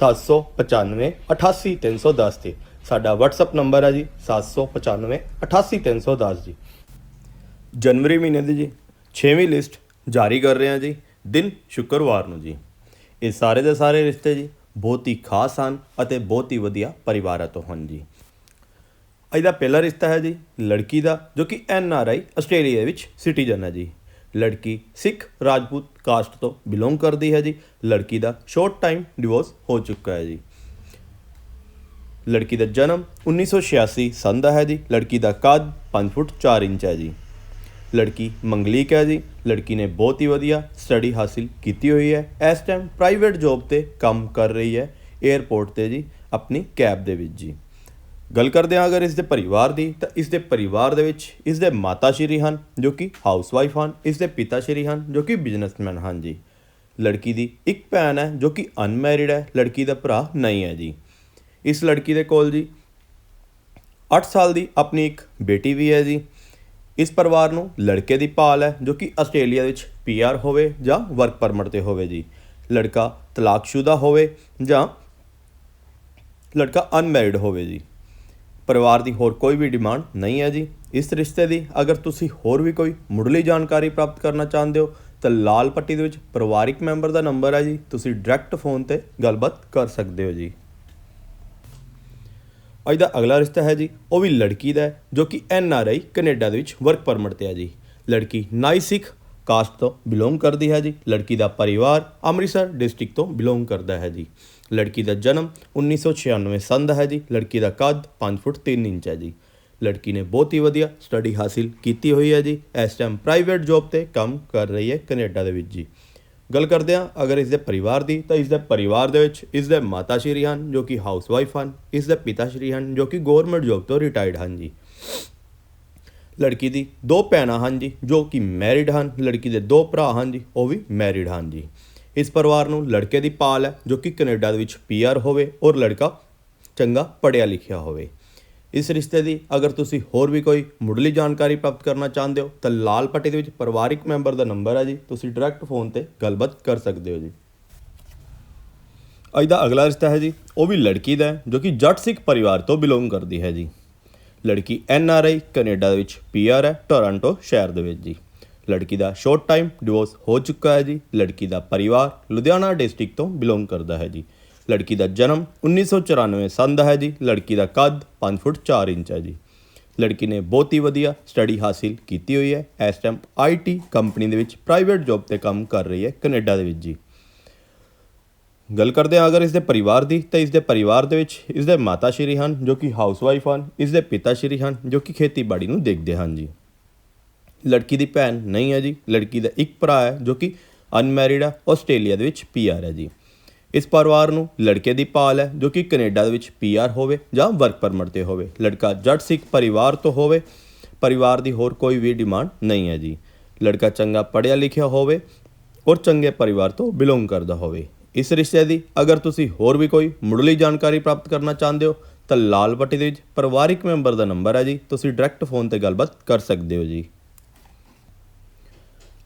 795 88310 ਤੇ ਸਾਡਾ WhatsApp number ਹੈ ਜੀ 795 88310 ਜੀ। ਜਨਵਰੀ ਮਹੀਨੇ ਦੀ ਜੀ 6ਵੀਂ ਲਿਸਟ ਜਾਰੀ ਕਰ ਰਹੇ ਹਾਂ ਜੀ, ਦਿਨ ਸ਼ੁੱਕਰਵਾਰ ਨੂੰ ਜੀ। ਇਹ ਸਾਰੇ ਦੇ ਸਾਰੇ ਰਿਸ਼ਤੇ ਜੀ, ਬਹੁਤ ਹੀ ਖਾਸ ਹਨ ਅਤੇ ਬਹੁਤ ਹੀ ਵਧੀਆ ਪਰਿਵਾਰਾਂ ਤੋਂ ਹਨ ਜੀ। ਇਹਦਾ ਪਹਿਲਾ ਰਿਸ਼ਤਾ ਹੈ ਜੀ, ਲੜਕੀ ਦਾ, ਜੋ ਕਿ ਐਨ ਆਰ ਆਈ ਆਸਟ੍ਰੇਲੀਆ ਵਿੱਚ ਸਿਟੀਜ਼ਨ ਹੈ ਜੀ। ਲੜਕੀ ਸਿੱਖ ਰਾਜਪੂਤ ਕਾਸਟ ਤੋਂ ਬਿਲੋਂਗ ਕਰਦੀ ਹੈ ਜੀ। ਲੜਕੀ ਦਾ ਸ਼ਾਰਟ ਟਾਈਮ ਡਿਵੋਰਸ ਹੋ ਚੁੱਕਾ ਹੈ ਜੀ। ਲੜਕੀ ਦਾ ਜਨਮ 1986 ਸਨ ਦਾ ਹੈ ਜੀ। ਲੜਕੀ ਦਾ ਕੱਦ 5 ਫੁੱਟ 4 ਇੰਚ ਹੈ ਜੀ। ਲੜਕੀ ਮੰਗਲੀਕ ਹੈ ਜੀ। ਲੜਕੀ ਨੇ ਬਹੁਤ ਹੀ ਵਧੀਆ ਸਟੱਡੀ ਹਾਸਿਲ ਕੀਤੀ ਹੋਈ ਹੈ। ਇਸ ਟਾਈਮ ਪ੍ਰਾਈਵੇਟ ਜੌਬ ਤੇ ਕੰਮ ਕਰ ਰਹੀ ਹੈ। 에ਅਰਪੋਰਟ ਤੇ ਜੀ, ਆਪਣੀ ਕੈਬ ਦੇ ਵਿੱਚ ਜੀ। ਗੱਲ ਕਰਦੇ ਹਾਂ ਅਗਰ ਇਸ ਦੇ ਪਰਿਵਾਰ ਦੀ, ਤਾਂ ਇਸ ਦੇ ਪਰਿਵਾਰ ਦੇ ਵਿੱਚ ਇਸ ਦੇ ਮਾਤਾ ਸ਼੍ਰੀ ਹਨ, ਜੋ ਕਿ ਹਾਊਸਵਾਈਫ ਹਨ, ਇਸ ਦੇ ਪਿਤਾ ਸ਼੍ਰੀ ਹਨ, ਜੋ ਕਿ ਬਿਜ਼ਨਸਮੈਨ ਹਨ ਜੀ। ਲੜਕੀ ਦੀ ਇੱਕ ਭੈਣ ਹੈ, ਜੋ ਕਿ ਅਨਮੈਰਿਡ ਹੈ, ਲੜਕੀ ਦਾ ਭਰਾ ਨਹੀਂ ਹੈ ਜੀ। ਇਸ ਲੜਕੀ ਦੇ ਕੋਲ ਜੀ 8 ਸਾਲ ਦੀ ਆਪਣੀ ਇੱਕ ਬੇਟੀ ਵੀ ਹੈ ਜੀ। ਇਸ ਪਰਿਵਾਰ ਨੂੰ ਲੜਕੇ ਦੀ ਭਾਲ ਹੈ, ਜੋ ਕਿ ਆਸਟ੍ਰੇਲੀਆ ਵਿੱਚ ਪੀਆਰ ਹੋਵੇ ਜਾਂ ਵਰਕ ਪਰਮਿਟ ਤੇ ਹੋਵੇ ਜੀ। ਲੜਕਾ ਤਲਾਕਸ਼ੁਦਾ ਹੋਵੇ ਜਾਂ ਲੜਕਾ ਅਨਮੈਰਿਡ ਹੋਵੇ ਜੀ। ਪਰਿਵਾਰ ਦੀ ਹੋਰ ਕੋਈ ਵੀ ਡਿਮਾਂਡ ਨਹੀਂ ਹੈ ਜੀ। ਇਸ ਰਿਸ਼ਤੇ ਦੀ ਅਗਰ ਤੁਸੀਂ ਹੋਰ ਵੀ ਕੋਈ ਮੁੱਢਲੀ ਜਾਣਕਾਰੀ ਪ੍ਰਾਪਤ ਕਰਨਾ ਚਾਹੁੰਦੇ ਹੋ, ਤਾਂ ਲਾਲ ਪੱਟੀ ਦੇ ਵਿੱਚ ਪਰਿਵਾਰਿਕ ਮੈਂਬਰ ਦਾ ਨੰਬਰ ਹੈ ਜੀ। ਤੁਸੀਂ ਡਾਇਰੈਕਟ ਫੋਨ ਤੇ ਗੱਲਬਾਤ ਕਰ ਸਕਦੇ ਹੋ ਜੀ। ਅੱਜ ਦਾ ਅਗਲਾ ਰਿਸ਼ਤਾ ਹੈ ਜੀ, ਉਹ ਵੀ ਲੜਕੀ ਦਾ ਜੋ ਕਿ ਐਨ ਆਰ ਆਈ ਕੈਨੇਡਾ ਦੇ ਵਿੱਚ ਵਰਕ ਪਰਮਿਟ ਤੇ ਹੈ ਜੀ। ਲੜਕੀ ਨਾਈ ਸਿੱਖ ਕਾਸਟ ਤੋਂ ਬਿਲੋਂਗ ਕਰਦੀ ਹੈ ਜੀ। ਲੜਕੀ ਦਾ ਪਰਿਵਾਰ ਅੰਮ੍ਰਿਤਸਰ ਡਿਸਟ੍ਰਿਕਟ ਤੋਂ ਬਿਲੋਂਗ ਕਰਦਾ ਹੈ ਜੀ। ਲੜਕੀ ਦਾ ਜਨਮ 1996 ਸੰਨ ਦਾ ਹੈ ਜੀ, ਲੜਕੀ ਦਾ ਕੱਦ 5 ਫੁੱਟ 3 ਇੰਚ ਹੈ ਜੀ। ਲੜਕੀ ਨੇ ਬਹੁਤ ਹੀ ਵਧੀਆ ਸਟੱਡੀ ਹਾਸਿਲ ਕੀਤੀ ਹੋਈ ਹੈ ਜੀ, ਇਸ ਟਾਈਮ ਪ੍ਰਾਈਵੇਟ ਜੌਬ ਤੇ ਕੰਮ ਕਰ ਰਹੀ ਹੈ ਕੈਨੇਡਾ ਦੇ ਵਿੱਚ ਜੀ। ਗੱਲ ਕਰਦੇ ਹਾਂ ਅਗਰ ਇਸ ਦੇ ਪਰਿਵਾਰ ਦੀ, ਤਾਂ ਇਸ ਦੇ ਪਰਿਵਾਰ ਦੇ ਵਿੱਚ ਇਸ ਦੇ ਮਾਤਾ ਸ਼੍ਰੀ ਹਨ, ਜੋ ਕਿ ਹਾਊਸਵਾਈਫ ਹਨ ਇਸ ਦੇ ਪਿਤਾ ਸ਼੍ਰੀ ਹਨ, ਜੋ ਕਿ ਗਵਰਨਮੈਂਟ ਜੌਬ ਤੋਂ ਰਿਟਾਇਰਡ ਹਨ ਜੀ। ਲੜਕੀ ਦੀ ਦੋ ਭੈਣਾਂ ਹਨ ਜੀ, ਜੋ ਕਿ ਮੈਰਿਡ ਹਨ, ਲੜਕੀ ਦੇ ਦੋ ਭਰਾ ਹਨ ਜੀ, ਉਹ ਵੀ ਮੈਰਿਡ ਹਨ ਜੀ। ਇਸ ਪਰਿਵਾਰ ਨੂੰ ਲੜਕੇ ਦੀ ਪਾਲ ਹੈ, ਜੋ ਕਿ ਕੈਨੇਡਾ ਦੇ ਵਿੱਚ ਪੀਆਰ ਹੋਵੇ ਔਰ ਲੜਕਾ ਚੰਗਾ ਪੜ੍ਹਿਆ ਲਿਖਿਆ ਹੋਵੇ। ਇਸ ਰਿਸ਼ਤੇ ਦੀ ਅਗਰ ਤੁਸੀਂ ਹੋਰ ਵੀ ਕੋਈ ਮੁੱਢਲੀ ਜਾਣਕਾਰੀ ਪ੍ਰਾਪਤ ਕਰਨਾ ਚਾਹੁੰਦੇ ਹੋ, ਤਾਂ ਲਾਲ ਪੱਟੀ ਦੇ ਵਿੱਚ ਪਰਿਵਾਰਿਕ ਮੈਂਬਰ ਦਾ ਨੰਬਰ ਹੈ ਜੀ। ਤੁਸੀਂ ਡਾਇਰੈਕਟ ਫੋਨ ਤੇ ਗੱਲਬਾਤ ਕਰ ਸਕਦੇ ਹੋ ਜੀ। ਅੱਜ ਦਾ ਅਗਲਾ ਰਿਸ਼ਤਾ ਹੈ ਜੀ, ਉਹ ਵੀ ਲੜਕੀ ਦਾ ਹੈ, ਜੋ ਕਿ ਜੱਟ ਸਿੱਖ ਪਰਿਵਾਰ ਤੋਂ ਬਿਲੋਂਗ ਕਰਦੀ ਹੈ ਜੀ। ਲੜਕੀ ਐਨ ਆਰ ਆਈ ਕੈਨੇਡਾ ਦੇ ਵਿੱਚ ਪੀ ਆਰ ਹੈ, ਟੋਰਾਂਟੋ ਸ਼ਹਿਰ ਦੇ ਵਿੱਚ ਜੀ। ਲੜਕੀ ਦਾ ਸ਼ਾਰਟ ਟਾਈਮ ਡਿਵੋਰਸ ਹੋ ਚੁੱਕਾ ਹੈ ਜੀ। ਲੜਕੀ ਦਾ ਪਰਿਵਾਰ ਲੁਧਿਆਣਾ ਡਿਸਟ੍ਰਿਕਟ ਤੋਂ ਬਿਲੋਂਗ ਕਰਦਾ ਹੈ ਜੀ। ਲੜਕੀ ਦਾ ਜਨਮ 1994 ਸੰਨ ਦਾ ਹੈ ਜੀ। ਲੜਕੀ ਦਾ ਕੱਦ 5 ਫੁੱਟ 4 ਇੰਚ ਹੈ ਜੀ। ਲੜਕੀ ਨੇ ਬਹੁਤ ਹੀ ਵਧੀਆ ਸਟੱਡੀ ਹਾਸਿਲ ਕੀਤੀ ਹੋਈ ਹੈ। ਇਸ ਟਾਈਮ ਆਈਟੀ ਕੰਪਨੀ ਦੇ ਵਿੱਚ ਪ੍ਰਾਈਵੇਟ ਜੌਬ ਤੇ ਕੰਮ ਕਰ ਰਹੀ ਹੈ ਕੈਨੇਡਾ ਦੇ ਵਿੱਚ ਜੀ। ਗੱਲ ਕਰਦੇ ਹਾਂ ਅਗਰ ਇਸ ਦੇ ਪਰਿਵਾਰ ਦੀ, ਤਾਂ ਇਸ ਦੇ ਪਰਿਵਾਰ ਦੇ ਵਿੱਚ ਇਸ ਦੇ ਮਾਤਾ ਸ਼੍ਰੀ ਹਨ ਜੋ ਕਿ ਹਾਊਸਵਾਈਫ ਹਨ ਇਸ ਦੇ ਪਿਤਾ ਸ਼੍ਰੀ ਹਨ ਜੋ ਕਿ ਖੇਤੀਬਾੜੀ ਨੂੰ ਦੇਖਦੇ ਹਨ ਜੀ। ਲੜਕੀ ਦੀ ਭੈਣ ਨਹੀਂ ਹੈ ਜੀ, ਲੜਕੀ ਦਾ ਇੱਕ ਭਰਾ ਹੈ ਜੋ ਕਿ ਅਨਮੈਰਿਡ ਹੈ, ਆਸਟ੍ਰੇਲੀਆ ਦੇ ਵਿੱਚ ਪੀਆਰ ਹੈ ਜੀ। ਇਸ ਪਰਿਵਾਰ ਨੂੰ ਲੜਕੇ ਦੀ ਭਾਲ ਹੈ ਜੋ ਕਿ ਕੈਨੇਡਾ ਦੇ ਵਿੱਚ ਪੀਆਰ ਹੋਵੇ ਜਾਂ ਵਰਕ ਪਰਮਿਟ ਤੇ ਹੋਵੇ। ਲੜਕਾ ਜੱਟ ਸਿੱਖ ਪਰਿਵਾਰ ਤੋਂ ਹੋਵੇ, ਪਰਿਵਾਰ ਦੀ ਹੋਰ ਕੋਈ ਵੀ ਡਿਮਾਂਡ ਨਹੀਂ ਹੈ ਜੀ। ਲੜਕਾ ਚੰਗਾ ਪੜ੍ਹਿਆ ਲਿਖਿਆ ਹੋਵੇ ਔਰ ਚੰਗੇ ਪਰਿਵਾਰ ਤੋਂ ਬਿਲੋਂਗ ਕਰਦਾ ਹੋਵੇ। ਇਸ ਰਿਸ਼ਤੇ ਦੀ ਅਗਰ ਤੁਸੀਂ ਹੋਰ ਵੀ ਕੋਈ ਮੁੱਢਲੀ ਜਾਣਕਾਰੀ ਪ੍ਰਾਪਤ ਕਰਨਾ ਚਾਹੁੰਦੇ ਹੋ, ਤਾਂ ਲਾਲ ਪੱਟੀ ਦੇ ਵਿੱਚ ਪਰਿਵਾਰਿਕ ਮੈਂਬਰ ਦਾ ਨੰਬਰ ਹੈ ਜੀ। ਤੁਸੀਂ ਡਾਇਰੈਕਟ ਫੋਨ ਤੇ ਗੱਲਬਾਤ ਕਰ ਸਕਦੇ ਹੋ ਜੀ।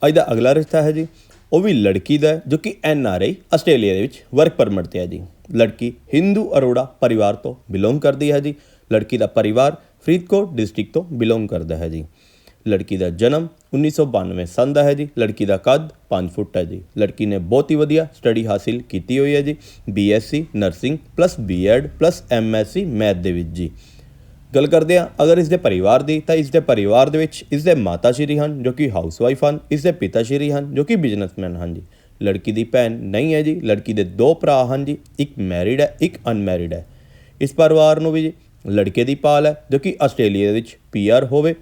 ਅੱਜ ਦਾ ਅਗਲਾ ਰਿਸ਼ਤਾ ਹੈ ਜੀ, ਉਹ ਵੀ ਲੜਕੀ ਦਾ ਜੋ ਕਿ ਐਨ ਆਰ ਆਈ, ਆਸਟ੍ਰੇਲੀਆ ਦੇ ਵਿੱਚ ਵਰਕ ਪਰਮਿਟ ਤੇ ਹੈ ਜੀ। ਲੜਕੀ ਹਿੰਦੂ ਅਰੋੜਾ ਪਰਿਵਾਰ ਤੋਂ ਬਿਲੋਂਗ ਕਰਦੀ ਹੈ ਜੀ। ਲੜਕੀ ਦਾ ਪਰਿਵਾਰ ਫਰੀਦਕੋਟ ਡਿਸਟ੍ਰਿਕਟ ਤੋਂ ਬਿਲੋਂਗ ਕਰਦਾ ਹੈ ਜੀ। ਲੜਕੀ ਦਾ ਜਨਮ 1992 ਸੰਨ ਦਾ ਹੈ ਜੀ। ਲੜਕੀ ਦਾ ਕੱਦ 5 ਫੁੱਟ ਹੈ ਜੀ। ਲੜਕੀ ਨੇ ਬਹੁਤ ਹੀ ਵਧੀਆ ਸਟੱਡੀ ਹਾਸਿਲ ਕੀਤੀ ਹੋਈ ਹੈ ਜੀ। BSc nursing plus BEd plus MSc math ਦੇ ਵਿੱਚ ਜੀ। ਗੱਲ ਕਰਦੇ ਹਾਂ, ਅਗਰ ਇਸ ਦੇ ਪਰਿਵਾਰ ਦੀ, ਤਾਂ ਇਸ ਦੇ ਪਰਿਵਾਰ ਦੇ ਵਿੱਚ ਇਸ ਦੇ ਮਾਤਾ ਸ਼੍ਰੀ ਹਨ, ਜੋ ਕਿ ਹਾਊਸਵਾਈਫ ਹਨ ਇਸ ਦੇ ਪਿਤਾ ਸ਼੍ਰੀ ਹਨ, ਜੋ ਕਿ ਬਿਜ਼ਨਸਮੈਨ ਹਨ ਜੀ। ਲੜਕੀ ਦੀ ਭੈਣ ਨਹੀਂ ਹੈ ਜੀ, ਲੜਕੀ ਦੇ ਦੋ ਭਰਾ ਹਨ ਜੀ, ਇੱਕ ਮੈਰਿਡ ਹੈ, ਇੱਕ ਅਨਮੈਰਿਡ ਹੈ। ਇਸ ਪਰਿਵਾਰ ਨੂੰ ਵੀ ਜੀ, ਲੜਕੇ ਦੀ ਪਾਲ ਹੈ, ਜੋ ਕਿ ਆਸਟ੍ਰੇਲੀਆ ਦੇ ਵਿੱਚ ਪੀਆਰ ਹੋਵੇ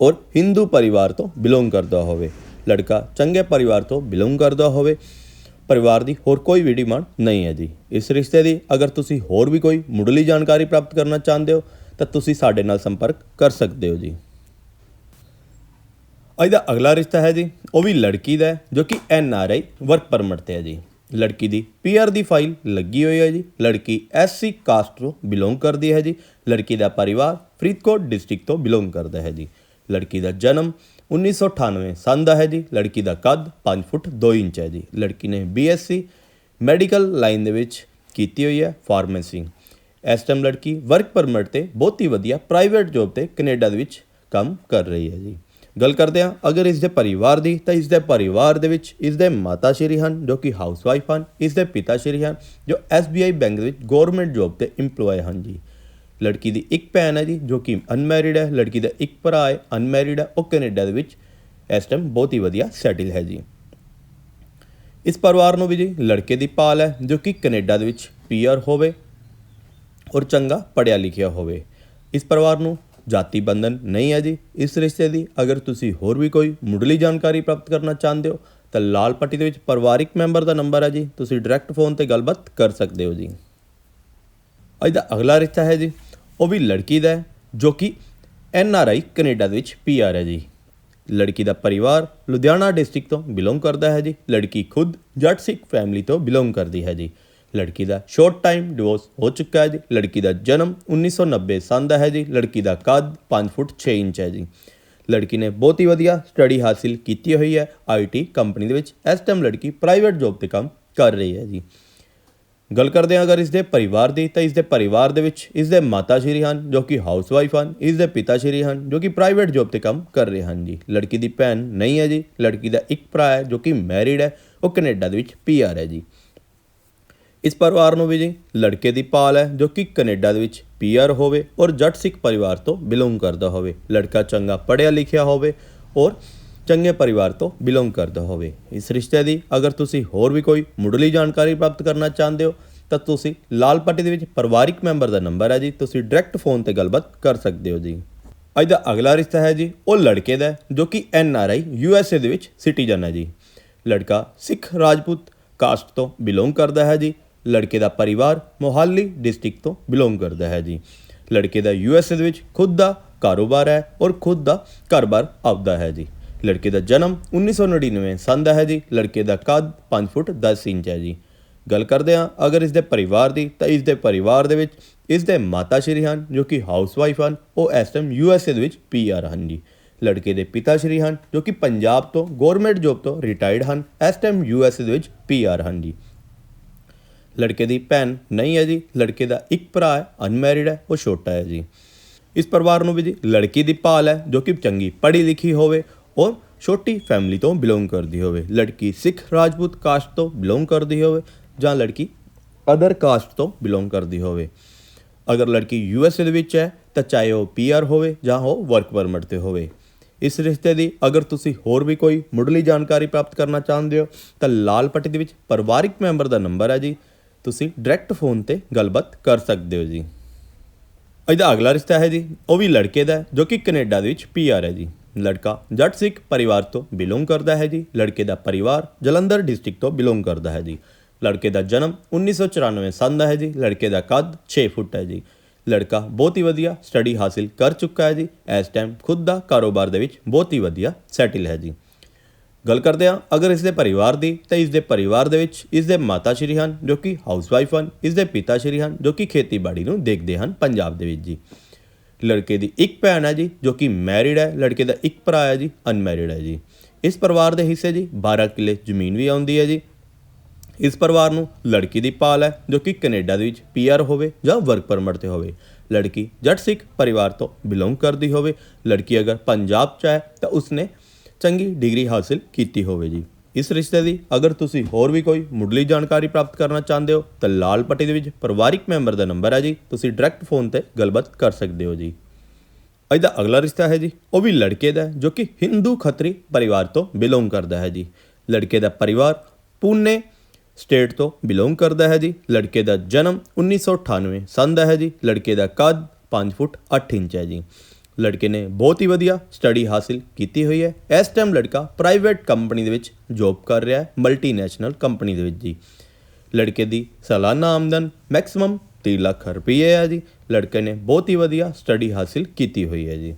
ਔਰ ਹਿੰਦੂ ਪਰਿਵਾਰ ਤੋਂ ਬਿਲੋਂਗ ਕਰਦਾ ਹੋਵੇ। ਲੜਕਾ ਚੰਗੇ ਪਰਿਵਾਰ ਤੋਂ ਬਿਲੋਂਗ ਕਰਦਾ ਹੋਵੇ। ਪਰਿਵਾਰ ਦੀ ਹੋਰ ਕੋਈ ਵੀ ਡਿਮਾਂਡ ਨਹੀਂ ਹੈ ਜੀ। ਇਸ ਰਿਸ਼ਤੇ ਦੀ ਅਗਰ ਤੁਸੀਂ ਹੋਰ ਵੀ ਕੋਈ ਮੁੱਢਲੀ ਜਾਣਕਾਰੀ ਪ੍ਰਾਪਤ ਕਰਨਾ ਚਾਹੁੰਦੇ ਹੋ ਤਾਂ ਤੁਸੀਂ ਸਾਡੇ ਨਾਲ ਸੰਪਰਕ ਕਰ ਸਕਦੇ ਹੋ ਜੀ। ਅੱਜ ਦਾ ਅਗਲਾ ਰਿਸ਼ਤਾ ਹੈ ਜੀ, ਉਹ ਵੀ ਲੜਕੀ ਦਾ ਜੋ ਕਿ N R I work permit ਤੇ ਹੈ ਜੀ। ਲੜਕੀ ਦੀ ਪੀਆਰ ਦੀ ਫਾਈਲ ਲੱਗੀ ਹੋਈ ਹੈ ਜੀ, ਲੜਕੀ ਐਸਸੀ ਕਾਸਟ ਤੋਂ ਬਿਲੋਂਗ ਕਰਦੀ ਹੈ ਜੀ। ਲੜਕੀ ਦਾ ਪਰਿਵਾਰ ਫਰੀਦਕੋਟ ਡਿਸਟ੍ਰਿਕਟ ਤੋਂ ਬਿਲੋਂਗ ਕਰਦਾ ਹੈ ਜੀ। ਲੜਕੀ ਦਾ ਜਨਮ 1998 ਸੰਨ ਦਾ ਹੈ ਜੀ, ਲੜਕੀ ਦਾ ਕੱਦ 5 ਫੁੱਟ 2 ਇੰਚ ਹੈ ਜੀ। ਲੜਕੀ ਨੇ ਬੀਐਸਸੀ ਮੈਡੀਕਲ ਲਾਈਨ ਦੇ ਵਿੱਚ ਕੀਤੀ ਹੋਈ ਹੈ ਫਾਰਮੇਸੀ। ਇਸ ਟਾਈਮ ਲੜਕੀ ਵਰਕ ਪਰਮਿਟ ਤੇ ਬਹੁਤ ਹੀ ਵਧੀਆ ਪ੍ਰਾਈਵੇਟ ਜੌਬ ਤੇ ਕੈਨੇਡਾ ਦੇ ਵਿੱਚ ਕੰਮ ਕਰ ਰਹੀ ਹੈ ਜੀ। ਗੱਲ ਕਰਦੇ ਹਾਂ, ਅਗਰ ਇਸ ਦੇ ਪਰਿਵਾਰ ਦੀ, ਤਾਂ ਇਸ ਦੇ ਪਰਿਵਾਰ ਦੇ ਵਿੱਚ ਇਸ ਦੇ ਮਾਤਾ ਸ਼੍ਰੀ ਹਨ, ਜੋ ਕਿ ਹਾਊਸਵਾਈਫ ਹਨ ਇਸ ਦੇ ਪਿਤਾ ਸ਼੍ਰੀ ਹਨ, ਜੋ SBI ਬੈਂਕ ਦੇ ਵਿੱਚ ਗਵਰਨਮੈਂਟ ਜੌਬ ਤੇ EMPLOYE ਹਨ ਜੀ। ਲੜਕੀ ਦੀ ਇੱਕ ਭੈਣ ਹੈ ਜੀ, ਜੋ ਕਿ ਅਨਮੈਰਿਡ ਹੈ, ਲੜਕੀ ਦਾ ਇੱਕ ਭਰਾ ਹੈ ਅਨਮੈਰਿਡ ਹੈ, ਉਹ ਕੈਨੇਡਾ ਦੇ ਵਿੱਚ ਇਸ ਟਾਈਮ ਬਹੁਤ ਹੀ ਵਧੀਆ ਸੈਟਲ ਹੈ ਜੀ। ਇਸ ਪਰਿਵਾਰ ਨੂੰ ਵੀ ਜੀ, ਲੜਕੇ ਦੀ ਪਾਲ ਹੈ, ਜੋ ਕਿ ਕੈਨੇਡਾ ਦੇ ਵਿੱਚ ਪੀਆਰ ਹੋਵੇ ਔਰ ਚੰਗਾ ਪੜਿਆ ਲਿਖਿਆ ਹੋਵੇ। ਇਸ ਪਰਿਵਾਰ ਨੂੰ ਜਾਤੀ ਬੰਧਨ ਨਹੀਂ ਹੈ ਜੀ। ਇਸ ਰਿਸ਼ਤੇ ਦੀ ਅਗਰ ਤੁਸੀਂ ਹੋਰ ਵੀ ਕੋਈ ਮੁੱਢਲੀ ਜਾਣਕਾਰੀ ਪ੍ਰਾਪਤ ਕਰਨਾ ਚਾਹੁੰਦੇ ਹੋ, ਤਾਂ ਲਾਲ ਪੱਟੀ ਦੇ ਵਿੱਚ ਪਰਿਵਾਰਿਕ ਮੈਂਬਰ ਦਾ ਨੰਬਰ ਹੈ ਜੀ। ਤੁਸੀਂ ਡਾਇਰੈਕਟ ਫੋਨ ਤੇ ਗੱਲਬਾਤ ਕਰ ਸਕਦੇ ਹੋ ਜੀ। ਅੱਜ ਦਾ ਅਗਲਾ ਰਿਸ਼ਤਾ ਹੈ ਜੀ। ਉਹ ਵੀ ਲੜਕੀ ਦਾ ਹੈ, ਜੋ ਕਿ ਐਨ ਆਰ ਆਈ ਕੈਨੇਡਾ ਦੇ ਵਿੱਚ ਪੀ ਆਰ ਹੈ ਜੀ। ਲੜਕੀ ਦਾ ਪਰਿਵਾਰ ਲੁਧਿਆਣਾ ਡਿਸਟ੍ਰਿਕਟ ਤੋਂ ਬਿਲੋਂਗ ਕਰਦਾ ਹੈ ਜੀ। ਲੜਕੀ ਖੁਦ ਜੱਟ ਸਿੱਖ ਫੈਮਿਲੀ ਤੋਂ ਬਿਲੋਂਗ ਕਰਦੀ ਹੈ ਜੀ। ਲੜਕੀ ਦਾ ਸ਼ਾਰਟ ਟਾਈਮ ਡਿਵੋਰਸ ਹੋ ਚੁੱਕਾ ਹੈ ਜੀ। ਲੜਕੀ ਦਾ ਜਨਮ 1990 ਸਾਲ ਦਾ ਹੈ ਜੀ। ਲੜਕੀ ਦਾ ਕੱਦ 5 ਫੁੱਟ 6 ਇੰਚ ਹੈ ਜੀ। ਲੜਕੀ ਨੇ ਬਹੁਤ ਹੀ ਵਧੀਆ ਸਟੱਡੀ ਹਾਸਿਲ ਕੀਤੀ ਹੋਈ ਹੈ। ਆਈਟੀ ਕੰਪਨੀ ਦੇ ਵਿੱਚ ਇਸ ਟਾਈਮ ਲੜਕੀ ਪ੍ਰਾਈਵੇਟ ਜੌਬ ਤੇ ਕੰਮ ਕਰ ਰਹੀ ਹੈ ਜੀ। ਗੱਲ ਕਰਦੇ ਹਾਂ ਅਗਰ ਇਸ ਦੇ ਪਰਿਵਾਰ ਦੀ, ਤਾਂ ਇਸ ਦੇ ਪਰਿਵਾਰ ਦੇ ਵਿੱਚ ਇਸ ਦੇ ਮਾਤਾ ਸ਼੍ਰੀ ਹਨ, ਜੋ ਕਿ ਹਾਊਸਵਾਈਫ ਹਨ ਇਸ ਦੇ ਪਿਤਾ ਸ਼੍ਰੀ ਹਨ, ਜੋ ਕਿ ਪ੍ਰਾਈਵੇਟ ਜੌਬ ਤੇ ਕੰਮ ਕਰ ਰਹੇ ਹਨ ਜੀ। ਲੜਕੀ ਦੀ ਭੈਣ ਨਹੀਂ ਹੈ ਜੀ। ਲੜਕੀ ਦਾ ਇੱਕ ਭਰਾ ਹੈ, ਜੋ ਕਿ ਮੈਰਿਡ ਹੈ। ਉਹ ਕੈਨੇਡਾ ਦੇ ਵਿੱਚ ਪੀਆਰ ਹੈ ਜੀ। ਇਸ ਪਰਿਵਾਰ ਨੂੰ ਵੀ ਜੀ ਲੜਕੇ ਦੀ ਪਾਲ ਹੈ, ਜੋ ਕਿ ਕੈਨੇਡਾ ਦੇ ਵਿੱਚ ਪੀਆਰ ਹੋਵੇ ਔਰ ਜੱਟ ਸਿੱਖ ਪਰਿਵਾਰ ਤੋਂ ਬਿਲੋਂਗ ਕਰਦਾ ਹੋਵੇ। ਲੜਕਾ ਚੰਗਾ ਪੜ੍ਹਿਆ ਲਿਖਿਆ ਹੋਵੇ ਔਰ ਚੰਗੇ ਪਰਿਵਾਰ ਤੋਂ ਬਿਲੋਂਗ ਕਰਦਾ ਹੋਵੇ। ਇਸ ਰਿਸ਼ਤੇ ਦੀ ਅਗਰ ਤੁਸੀਂ ਹੋਰ ਵੀ ਕੋਈ ਮੁੱਢਲੀ ਜਾਣਕਾਰੀ ਪ੍ਰਾਪਤ ਕਰਨਾ ਚਾਹੁੰਦੇ ਹੋ, ਤਾਂ ਤੁਸੀਂ ਲਾਲ ਪੱਟੀ ਦੇ ਵਿੱਚ ਪਰਿਵਾਰਿਕ ਮੈਂਬਰ ਦਾ ਨੰਬਰ ਹੈ ਜੀ। ਤੁਸੀਂ ਡਾਇਰੈਕਟ ਫੋਨ ਤੇ ਗੱਲਬਾਤ ਕਰ ਸਕਦੇ ਹੋ ਜੀ। ਅੱਜ ਦਾ ਅਗਲਾ ਰਿਸ਼ਤਾ ਹੈ ਜੀ, ਉਹ ਲੜਕੇ ਦਾ ਜੋ ਕਿ N R I U S A ਦੇ ਵਿੱਚ ਸਿਟੀਜ਼ਨ ਹੈ ਜੀ। ਲੜਕਾ ਸਿੱਖ ਰਾਜਪੂਤ ਕਾਸਟ ਤੋਂ ਬਿਲੋਂਗ ਕਰਦਾ ਹੈ ਜੀ। ਲੜਕੇ ਦਾ ਪਰਿਵਾਰ ਮੋਹਾਲੀ ਡਿਸਟ੍ਰਿਕਟ ਤੋਂ ਬਿਲੋਂਗ ਕਰਦਾ ਹੈ ਜੀ। ਲੜਕੇ ਦਾ ਯੂ ਐਸ ਏ ਦੇ ਵਿੱਚ ਖੁਦ ਦਾ ਕਾਰੋਬਾਰ ਹੈ ਔਰ ਖੁਦ ਦਾ ਘਰ-ਬਾਰ ਆਪਦਾ ਹੈ ਜੀ। ਲੜਕੇ ਦਾ ਜਨਮ 1999 ਸੰਨ ਦਾ ਹੈ ਜੀ। ਲੜਕੇ ਦਾ ਕੱਦ 5 ਫੁੱਟ 10 ਇੰਚ ਹੈ ਜੀ। ਗੱਲ ਕਰਦੇ ਹਾਂ, ਅਗਰ ਇਸ ਦੇ ਪਰਿਵਾਰ ਦੀ, ਤਾਂ ਇਸ ਦੇ ਪਰਿਵਾਰ ਦੇ ਵਿੱਚ ਇਸ ਦੇ ਮਾਤਾ ਸ਼੍ਰੀ ਹਨ, ਜੋ ਕਿ ਹਾਊਸਵਾਈਫ ਹਨ, ਉਹ ਇਸ ਟਾਈਮ ਯੂ ਐਸ ਏ ਦੇ ਵਿੱਚ ਪੀਆਰ ਹਨ ਜੀ। ਲੜਕੇ ਦੇ ਪਿਤਾ ਸ਼੍ਰੀ ਹਨ, ਜੋ ਕਿ ਪੰਜਾਬ ਤੋਂ ਗਵਰਨਮੈਂਟ ਜੋਬ ਤੋਂ ਰਿਟਾਇਰਡ ਹਨ, ਇਸ ਟਾਈਮ ਯੂ ਐਸ ਏ ਦੇ ਵਿੱਚ ਪੀਆਰ ਹਨ ਜੀ। ਲੜਕੇ ਦੀ ਭੈਣ ਨਹੀਂ ਹੈ ਜੀ, ਲੜਕੇ ਦਾ ਇੱਕ ਭਰਾ ਹੈ ਅਨਮੈਰਿਡ ਹੈ, ਉਹ ਛੋਟਾ ਹੈ ਜੀ। ਇਸ ਪਰਿਵਾਰ ਨੂੰ ਵੀ ਜੀ ਲੜਕੀ ਦੀ ਭਾਲ ਹੈ, ਜੋ ਕਿ ਚੰਗੀ ਪੜ੍ਹੀ ਲਿਖੀ ਹੋਵੇ ਔਰ ਛੋਟੀ ਫੈਮਿਲੀ ਤੋਂ ਬਿਲੋਂਗ ਕਰਦੀ ਹੋਵੇ। ਲੜਕੀ ਸਿੱਖ ਰਾਜਪੂਤ ਕਾਸਟ ਤੋਂ ਬਿਲੋਂਗ ਕਰਦੀ ਹੋਵੇ ਜਾਂ ਲੜਕੀ ਅਦਰ ਕਾਸਟ ਤੋਂ ਬਿਲੋਂਗ ਕਰਦੀ ਹੋਵੇ। ਅਗਰ ਲੜਕੀ ਯੂ ਐਸ ਏ ਦੇ ਵਿੱਚ ਹੈ, ਤਾਂ ਚਾਹੇ ਉਹ ਪੀਆਰ ਹੋਵੇ ਜਾਂ ਉਹ ਵਰਕ ਪਰਮਿਟ ਤੇ ਹੋਵੇ। ਇਸ ਰਿਸ਼ਤੇ ਦੀ ਅਗਰ ਤੁਸੀਂ ਹੋਰ ਵੀ ਕੋਈ ਮੁੱਢਲੀ ਜਾਣਕਾਰੀ ਪ੍ਰਾਪਤ ਕਰਨਾ ਚਾਹੁੰਦੇ ਹੋ, ਤਾਂ ਲਾਲ ਪੱਟੀ ਦੇ ਵਿੱਚ ਪਰਿਵਾਰਿਕ ਮੈਂਬਰ ਦਾ ਨੰਬਰ ਹੈ ਜੀ। ਤੁਸੀਂ ਡਾਇਰੈਕਟ ਫੋਨ ਤੇ ਗੱਲਬਾਤ ਕਰ ਸਕਦੇ ਹੋ ਜੀ। ਇਹਦਾ ਅਗਲਾ ਰਿਸ਼ਤਾ ਹੈ ਜੀ, ਉਹ ਵੀ ਲੜਕੇ ਦਾ ਜੋ ਕਿ ਕੈਨੇਡਾ ਦੇ ਵਿੱਚ ਪੀਆਰ ਹੈ ਜੀ। ਲੜਕਾ ਜੱਟ ਸਿੱਖ ਪਰਿਵਾਰ ਤੋਂ ਬਿਲੋਂਗ ਕਰਦਾ ਹੈ ਜੀ, ਲੜਕੇ ਦਾ ਪਰਿਵਾਰ ਜਲੰਧਰ ਡਿਸਟ੍ਰਿਕਟ ਤੋਂ ਬਿਲੋਂਗ ਕਰਦਾ ਹੈ ਜੀ। ਲੜਕੇ ਦਾ ਜਨਮ 1994 ਸੰਨ ਦਾ ਹੈ ਜੀ, ਲੜਕੇ ਦਾ ਕੱਦ 6 ਫੁੱਟ ਹੈ ਜੀ। ਲੜਕਾ ਬਹੁਤ ਹੀ ਵਧੀਆ ਸਟੱਡੀ ਹਾਸਿਲ ਕਰ ਚੁੱਕਾ ਹੈ ਜੀ, ਇਸ ਟਾਈਮ ਖੁਦ ਦਾ ਕਾਰੋਬਾਰ ਦੇ ਵਿੱਚ ਬਹੁਤ ਹੀ ਵਧੀਆ ਸੈਟਲ ਹੈ ਜੀ। ਗੱਲ ਕਰਦੇ ਹਾਂ, ਅਗਰ ਇਸ ਦੇ ਪਰਿਵਾਰ ਦੀ, ਤਾਂ ਇਸ ਦੇ ਪਰਿਵਾਰ ਦੇ ਵਿੱਚ ਇਸ ਦੇ ਮਾਤਾ ਸ਼੍ਰੀ ਹਨ, ਜੋ ਕਿ ਹਾਊਸਵਾਈਫ ਹਨ, ਇਸ ਦੇ ਪਿਤਾ ਸ਼੍ਰੀ ਹਨ, ਜੋ ਕਿ ਖੇਤੀਬਾੜੀ ਨੂੰ ਦੇਖਦੇ ਹਨ ਪੰਜਾਬ ਦੇ ਵਿੱਚ ਜੀ। ਲੜਕੇ ਦੀ ਇੱਕ ਭੈਣ ਹੈ ਜੀ, ਜੋ ਕਿ ਮੈਰਿਡ ਹੈ, ਲੜਕੇ ਦਾ ਇੱਕ ਭਰਾ ਹੈ ਜੀ ਅਨਮੈਰਿਡ ਹੈ ਜੀ। ਇਸ ਪਰਿਵਾਰ ਦੇ ਹਿੱਸੇ ਜੀ 12 ਕਿੱਲੇ ਜ਼ਮੀਨ ਵੀ ਆਉਂਦੀ ਹੈ ਜੀ। ਇਸ ਪਰਿਵਾਰ ਨੂੰ ਲੜਕੀ ਦੀ ਪਾਲ ਹੈ, ਜੋ ਕਿ ਕੈਨੇਡਾ ਦੇ ਵਿੱਚ ਪੀਆਰ ਹੋਵੇ ਜਾਂ ਵਰਕ ਪਰਮਿਟ ਤੇ ਹੋਵੇ। ਲੜਕੀ ਜੱਟ ਸਿੱਖ ਪਰਿਵਾਰ ਤੋਂ ਬਿਲੋਂਗ ਕਰਦੀ ਹੋਵੇ। ਲੜਕੀ ਅਗਰ ਪੰਜਾਬ ਚ ਹੈ, ਤਾਂ ਉਸਨੇ ਚੰਗੀ ਡਿਗਰੀ ਹਾਸਲ ਕੀਤੀ ਹੋਵੇ ਜੀ। ਇਸ ਰਿਸ਼ਤੇ ਦੀ ਅਗਰ ਤੁਸੀਂ ਹੋਰ ਵੀ ਕੋਈ ਮੁੱਢਲੀ ਜਾਣਕਾਰੀ ਪ੍ਰਾਪਤ ਕਰਨਾ ਚਾਹੁੰਦੇ ਹੋ, ਤਾਂ ਲਾਲ ਪੱਟੀ ਦੇ ਵਿੱਚ ਪਰਿਵਾਰਿਕ ਮੈਂਬਰ ਦਾ ਨੰਬਰ ਹੈ ਜੀ। ਤੁਸੀਂ ਡਾਇਰੈਕਟ ਫੋਨ ਤੇ ਗੱਲਬਾਤ ਕਰ ਸਕਦੇ ਹੋ ਜੀ। ਅੱਜ ਦਾ ਅਗਲਾ ਰਿਸ਼ਤਾ ਹੈ ਜੀ। ਉਹ ਵੀ ਲੜਕੇ ਦਾ ਜੋ ਕਿ ਹਿੰਦੂ ਖੱਤਰੀ ਪਰਿਵਾਰ ਤੋਂ ਬਿਲੋਂਗ ਕਰਦਾ ਹੈ ਜੀ। ਲੜਕੇ ਦਾ ਪਰਿਵਾਰ ਪੂਨੇ ਸਟੇਟ ਤੋਂ ਬਿਲੋਂਗ ਕਰਦਾ ਹੈ ਜੀ। ਲੜਕੇ ਦਾ ਜਨਮ 1998 ਸੰਨ ਦਾ ਹੈ ਜੀ। ਲੜਕੇ ਦਾ ਕੱਦ 5 ਫੁੱਟ 8 ਇੰਚ ਹੈ ਜੀ। ਲੜਕੇ ਨੇ ਬਹੁਤ ਹੀ ਵਧੀਆ ਸਟੱਡੀ ਹਾਸਿਲ ਕੀਤੀ ਹੋਈ ਹੈ। ਇਸ ਟਾਈਮ ਲੜਕਾ ਪ੍ਰਾਈਵੇਟ ਕੰਪਨੀ ਦੇ ਵਿੱਚ ਜੌਬ ਕਰ ਰਿਹਾ ਹੈ ਮਲਟੀਨੈਸ਼ਨਲ ਕੰਪਨੀ ਦੇ ਵਿੱਚ ਜੀ। ਲੜਕੇ ਦੀ ਸਾਲਾਨਾ ਆਮਦਨ ਮੈਕਸਿਮਮ 3 ਲੱਖ ਰੁਪਏ ਹੈ ਜੀ। ਲੜਕੇ ਨੇ ਬਹੁਤ ਹੀ ਵਧੀਆ ਸਟੱਡੀ ਹਾਸਿਲ ਕੀਤੀ ਹੋਈ ਹੈ ਜੀ।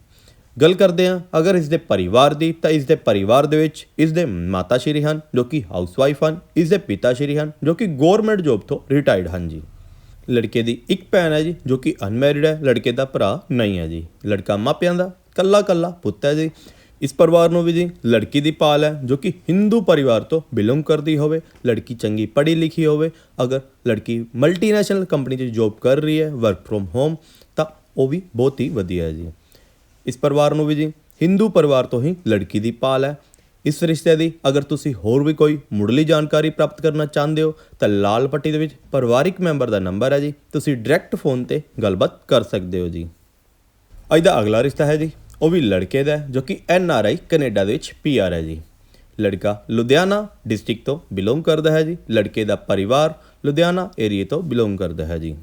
ਗੱਲ ਕਰਦੇ ਹਾਂ, ਅਗਰ ਇਸ ਦੇ ਪਰਿਵਾਰ ਦੀ, ਤਾਂ ਇਸ ਦੇ ਪਰਿਵਾਰ ਦੇ ਵਿੱਚ ਇਸ ਦੇ ਮਾਤਾ ਸ਼੍ਰੀ ਹਨ, ਜੋ ਕਿ ਹਾਊਸਵਾਈਫ ਹਨ, ਇਸ ਦੇ ਪਿਤਾ ਸ਼੍ਰੀ ਹਨ, ਜੋ ਕਿ ਗਵਰਨਮੈਂਟ ਜੌਬ ਤੋਂ ਰਿਟਾਇਰਡ ਹਨ ਜੀ। ਲੜਕੇ ਦੀ ਇੱਕ ਭੈਣ ਹੈ ਜੀ, ਜੋ ਕਿ ਅਨਮੈਰਿਡ ਹੈ, ਲੜਕੇ ਦਾ ਭਰਾ ਨਹੀਂ ਹੈ ਜੀ। ਲੜਕਾ ਮਾਪਿਆਂ ਦਾ, ਕੱਲਾ ਕੱਲਾ ਪੁੱਤ ਹੈ ਜੀ। ਇਸ ਪਰਿਵਾਰ ਨੂੰ ਵੀ ਜੀ ਲੜਕੀ ਦੀ ਪਾਲ ਹੈ, ਜੋ ਕਿ ਹਿੰਦੂ ਪਰਿਵਾਰ ਤੋਂ ਬਿਲੋਂਗ ਕਰਦੀ ਹੋਵੇ, ਲੜਕੀ ਚੰਗੀ ਪੜ੍ਹੀ ਲਿਖੀ ਹੋਵੇ। ਅਗਰ ਲੜਕੀ ਮਲਟੀਨੈਸ਼ਨਲ ਕੰਪਨੀ 'ਚ ਜੌਬ ਕਰ ਰਹੀ ਹੈ ਵਰਕ ਫਰੋਮ ਹੋਮ ਤਾਂ ਉਹ ਵੀ ਬਹੁਤ ਹੀ ਵਧੀਆ ਹੈ ਜੀ। ਇਸ ਪਰਿਵਾਰ ਨੂੰ ਵੀ ਜੀ ਹਿੰਦੂ ਪਰਿਵਾਰ ਤੋਂ ਹੀ ਲੜਕੀ ਦੀ ਪਾਲ ਹੈ। ਇਸ ਰਿਸ਼ਤੇ ਦੀ ਅਗਰ ਤੁਸੀਂ ਹੋਰ ਵੀ ਕੋਈ ਮੁੱਢਲੀ ਜਾਣਕਾਰੀ ਪ੍ਰਾਪਤ ਕਰਨਾ ਚਾਹੁੰਦੇ ਹੋ, ਤਾਂ ਲਾਲ ਪੱਟੀ ਦੇ ਵਿੱਚ ਪਰਿਵਾਰਿਕ ਮੈਂਬਰ ਦਾ ਨੰਬਰ ਹੈ ਜੀ। ਤੁਸੀਂ ਡਾਇਰੈਕਟ ਫੋਨ ਤੇ ਗੱਲਬਾਤ ਕਰ ਸਕਦੇ ਹੋ ਜੀ। ਅੱਜ ਦਾ ਅਗਲਾ ਰਿਸ਼ਤਾ ਹੈ ਜੀ, ਉਹ ਵੀ ਲੜਕੇ ਦਾ ਜੋ ਕਿ ਐਨ ਆਰ ਆਈ ਕੈਨੇਡਾ ਦੇ ਵਿੱਚ ਪੀ ਆਰ ਹੈ ਜੀ। ਲੜਕਾ ਲੁਧਿਆਣਾ ਡਿਸਟ੍ਰਿਕਟ ਤੋਂ ਬਿਲੋਂਗ ਕਰਦਾ ਹੈ ਜੀ। ਲੜਕੇ ਦਾ ਪਰਿਵਾਰ ਲੁਧਿਆਣਾ ਏਰੀਏ ਤੋਂ ਬਿਲੋਂਗ ਕਰਦਾ ਹੈ ਜੀ।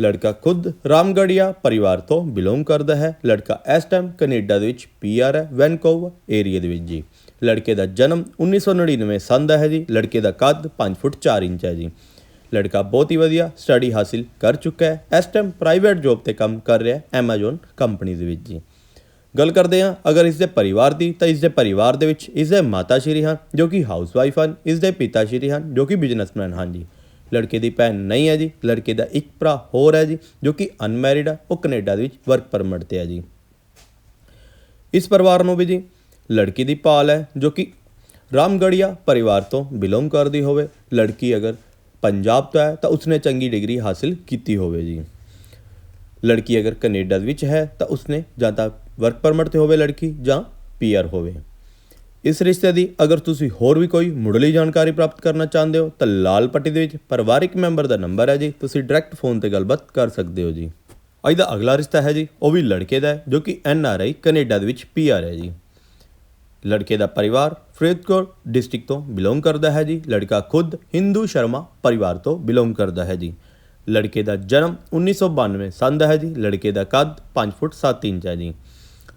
ਲੜਕਾ ਖੁਦ ਰਾਮਗੜੀਆ ਪਰਿਵਾਰ ਤੋਂ ਬਿਲੋਂਗ ਕਰਦਾ ਹੈ। ਲੜਕਾ ਇਸ ਟਾਈਮ ਕੈਨੇਡਾ ਦੇ ਵਿੱਚ ਪੀਆਰ ਹੈ, ਵੈਨਕੂਵਰ ਏਰੀਆ ਦੇ ਵਿੱਚ ਜੀ। ਲੜਕੇ ਦਾ ਜਨਮ 1999 ਸੰਨ ਦਾ ਹੈ ਜੀ। ਲੜਕੇ ਦਾ ਕੱਦ 5 ਫੁੱਟ 4 ਇੰਚ ਹੈ ਜੀ। ਲੜਕਾ ਬਹੁਤ ਹੀ ਵਧੀਆ ਸਟੱਡੀ ਹਾਸਿਲ ਕਰ ਚੁੱਕਾ ਹੈ। ਇਸ ਟਾਈਮ ਪ੍ਰਾਈਵੇਟ ਜੌਬ ਤੇ ਕੰਮ ਕਰ ਰਿਹਾ ਹੈ ਐਮਾਜ਼ਨ ਕੰਪਨੀ ਦੇ ਵਿੱਚ ਜੀ। ਗੱਲ ਕਰਦੇ ਹਾਂ, ਅਗਰ ਇਸ ਦੇ ਪਰਿਵਾਰ ਦੀ, ਤਾਂ ਇਸ ਦੇ ਪਰਿਵਾਰ ਦੇ ਵਿੱਚ ਇਸ ਦੇ ਮਾਤਾ ਸ਼੍ਰੀ ਹਨ, ਜੋ ਕਿ ਹਾਊਸਵਾਈਫ ਹਨ ਇਸ ਦੇ ਪਿਤਾ ਸ਼੍ਰੀ ਹਨ, ਜੋ ਕਿ ਬਿਜ਼ਨਸਮੈਨ ਹਨ ਜੀ। ਲੜਕੇ ਦੀ ਭੈਣ ਨਹੀਂ ਹੈ ਜੀ, ਲੜਕੇ ਦਾ ਇੱਕ ਭਰਾ ਹੋਰ ਹੈ ਜੀ, ਜੋ ਕਿ ਅਨਮੈਰਿਡ ਹੈ ਉਹ ਕੈਨੇਡਾ ਦੇ ਵਿੱਚ ਵਰਕ ਪਰਮਿਟ ਤੇ ਹੈ ਜੀ। ਇਸ ਪਰਿਵਾਰ ਨੂੰ ਵੀ ਜੀ ਲੜਕੀ ਦੀ ਪਾਲ ਹੈ, ਜੋ ਕਿ ਰਾਮਗੜੀਆ ਪਰਿਵਾਰ ਤੋਂ ਬਿਲੋਂਗ ਕਰਦੀ ਹੋਵੇ। ਲੜਕੀ ਅਗਰ ਪੰਜਾਬ ਤੋਂ ਹੈ, ਤਾਂ ਉਸਨੇ ਚੰਗੀ ਡਿਗਰੀ ਹਾਸਿਲ ਕੀਤੀ ਹੋਵੇ ਜੀ। ਲੜਕੀ ਅਗਰ ਕੈਨੇਡਾ ਦੇ ਵਿੱਚ ਹੈ, ਤਾਂ ਉਸਨੇ ਜਾਂ ਤਾਂ ਵਰਕ ਪਰਮਿਟ ਤੇ ਹੋਵੇ ਲੜਕੀ ਜਾਂ ਪੀਆਰ ਹੋਵੇ। ਇਸ ਰਿਸ਼ਤੇ ਦੀ ਅਗਰ ਤੁਸੀਂ ਹੋਰ ਵੀ ਕੋਈ ਮੁੱਢਲੀ ਜਾਣਕਾਰੀ ਪ੍ਰਾਪਤ ਕਰਨਾ ਚਾਹੁੰਦੇ ਹੋ, ਤਾਂ ਲਾਲ ਪੱਟੀ ਦੇ ਵਿੱਚ ਪਰਿਵਾਰਿਕ ਮੈਂਬਰ ਦਾ ਨੰਬਰ ਹੈ ਜੀ। ਤੁਸੀਂ ਡਾਇਰੈਕਟ ਫੋਨ ਤੇ ਗੱਲਬਾਤ ਕਰ ਸਕਦੇ ਹੋ ਜੀ। ਅੱਜ ਦਾ ਅਗਲਾ ਰਿਸ਼ਤਾ ਹੈ ਜੀ, ਉਹ ਵੀ ਲੜਕੇ ਦਾ ਹੈ, ਜੋ ਕਿ ਐਨ ਆਰ ਆਈ ਕੈਨੇਡਾ ਦੇ ਵਿੱਚ ਪੀ ਆਰ ਹੈ ਜੀ। ਲੜਕੇ ਦਾ ਪਰਿਵਾਰ ਫਰੀਦਕੋਟ ਡਿਸਟ੍ਰਿਕਟ ਤੋਂ ਬਿਲੋਂਗ ਕਰਦਾ ਹੈ ਜੀ। ਲੜਕਾ ਖੁਦ ਹਿੰਦੂ ਸ਼ਰਮਾ ਪਰਿਵਾਰ ਤੋਂ ਬਿਲੋਂਗ ਕਰਦਾ ਹੈ ਜੀ। ਲੜਕੇ ਦਾ ਜਨਮ 1992 ਸੰਨ ਦਾ ਹੈ ਜੀ। ਲੜਕੇ ਦਾ ਕੱਦ 5 ਫੁੱਟ 7 ਇੰਚ ਹੈ ਜੀ।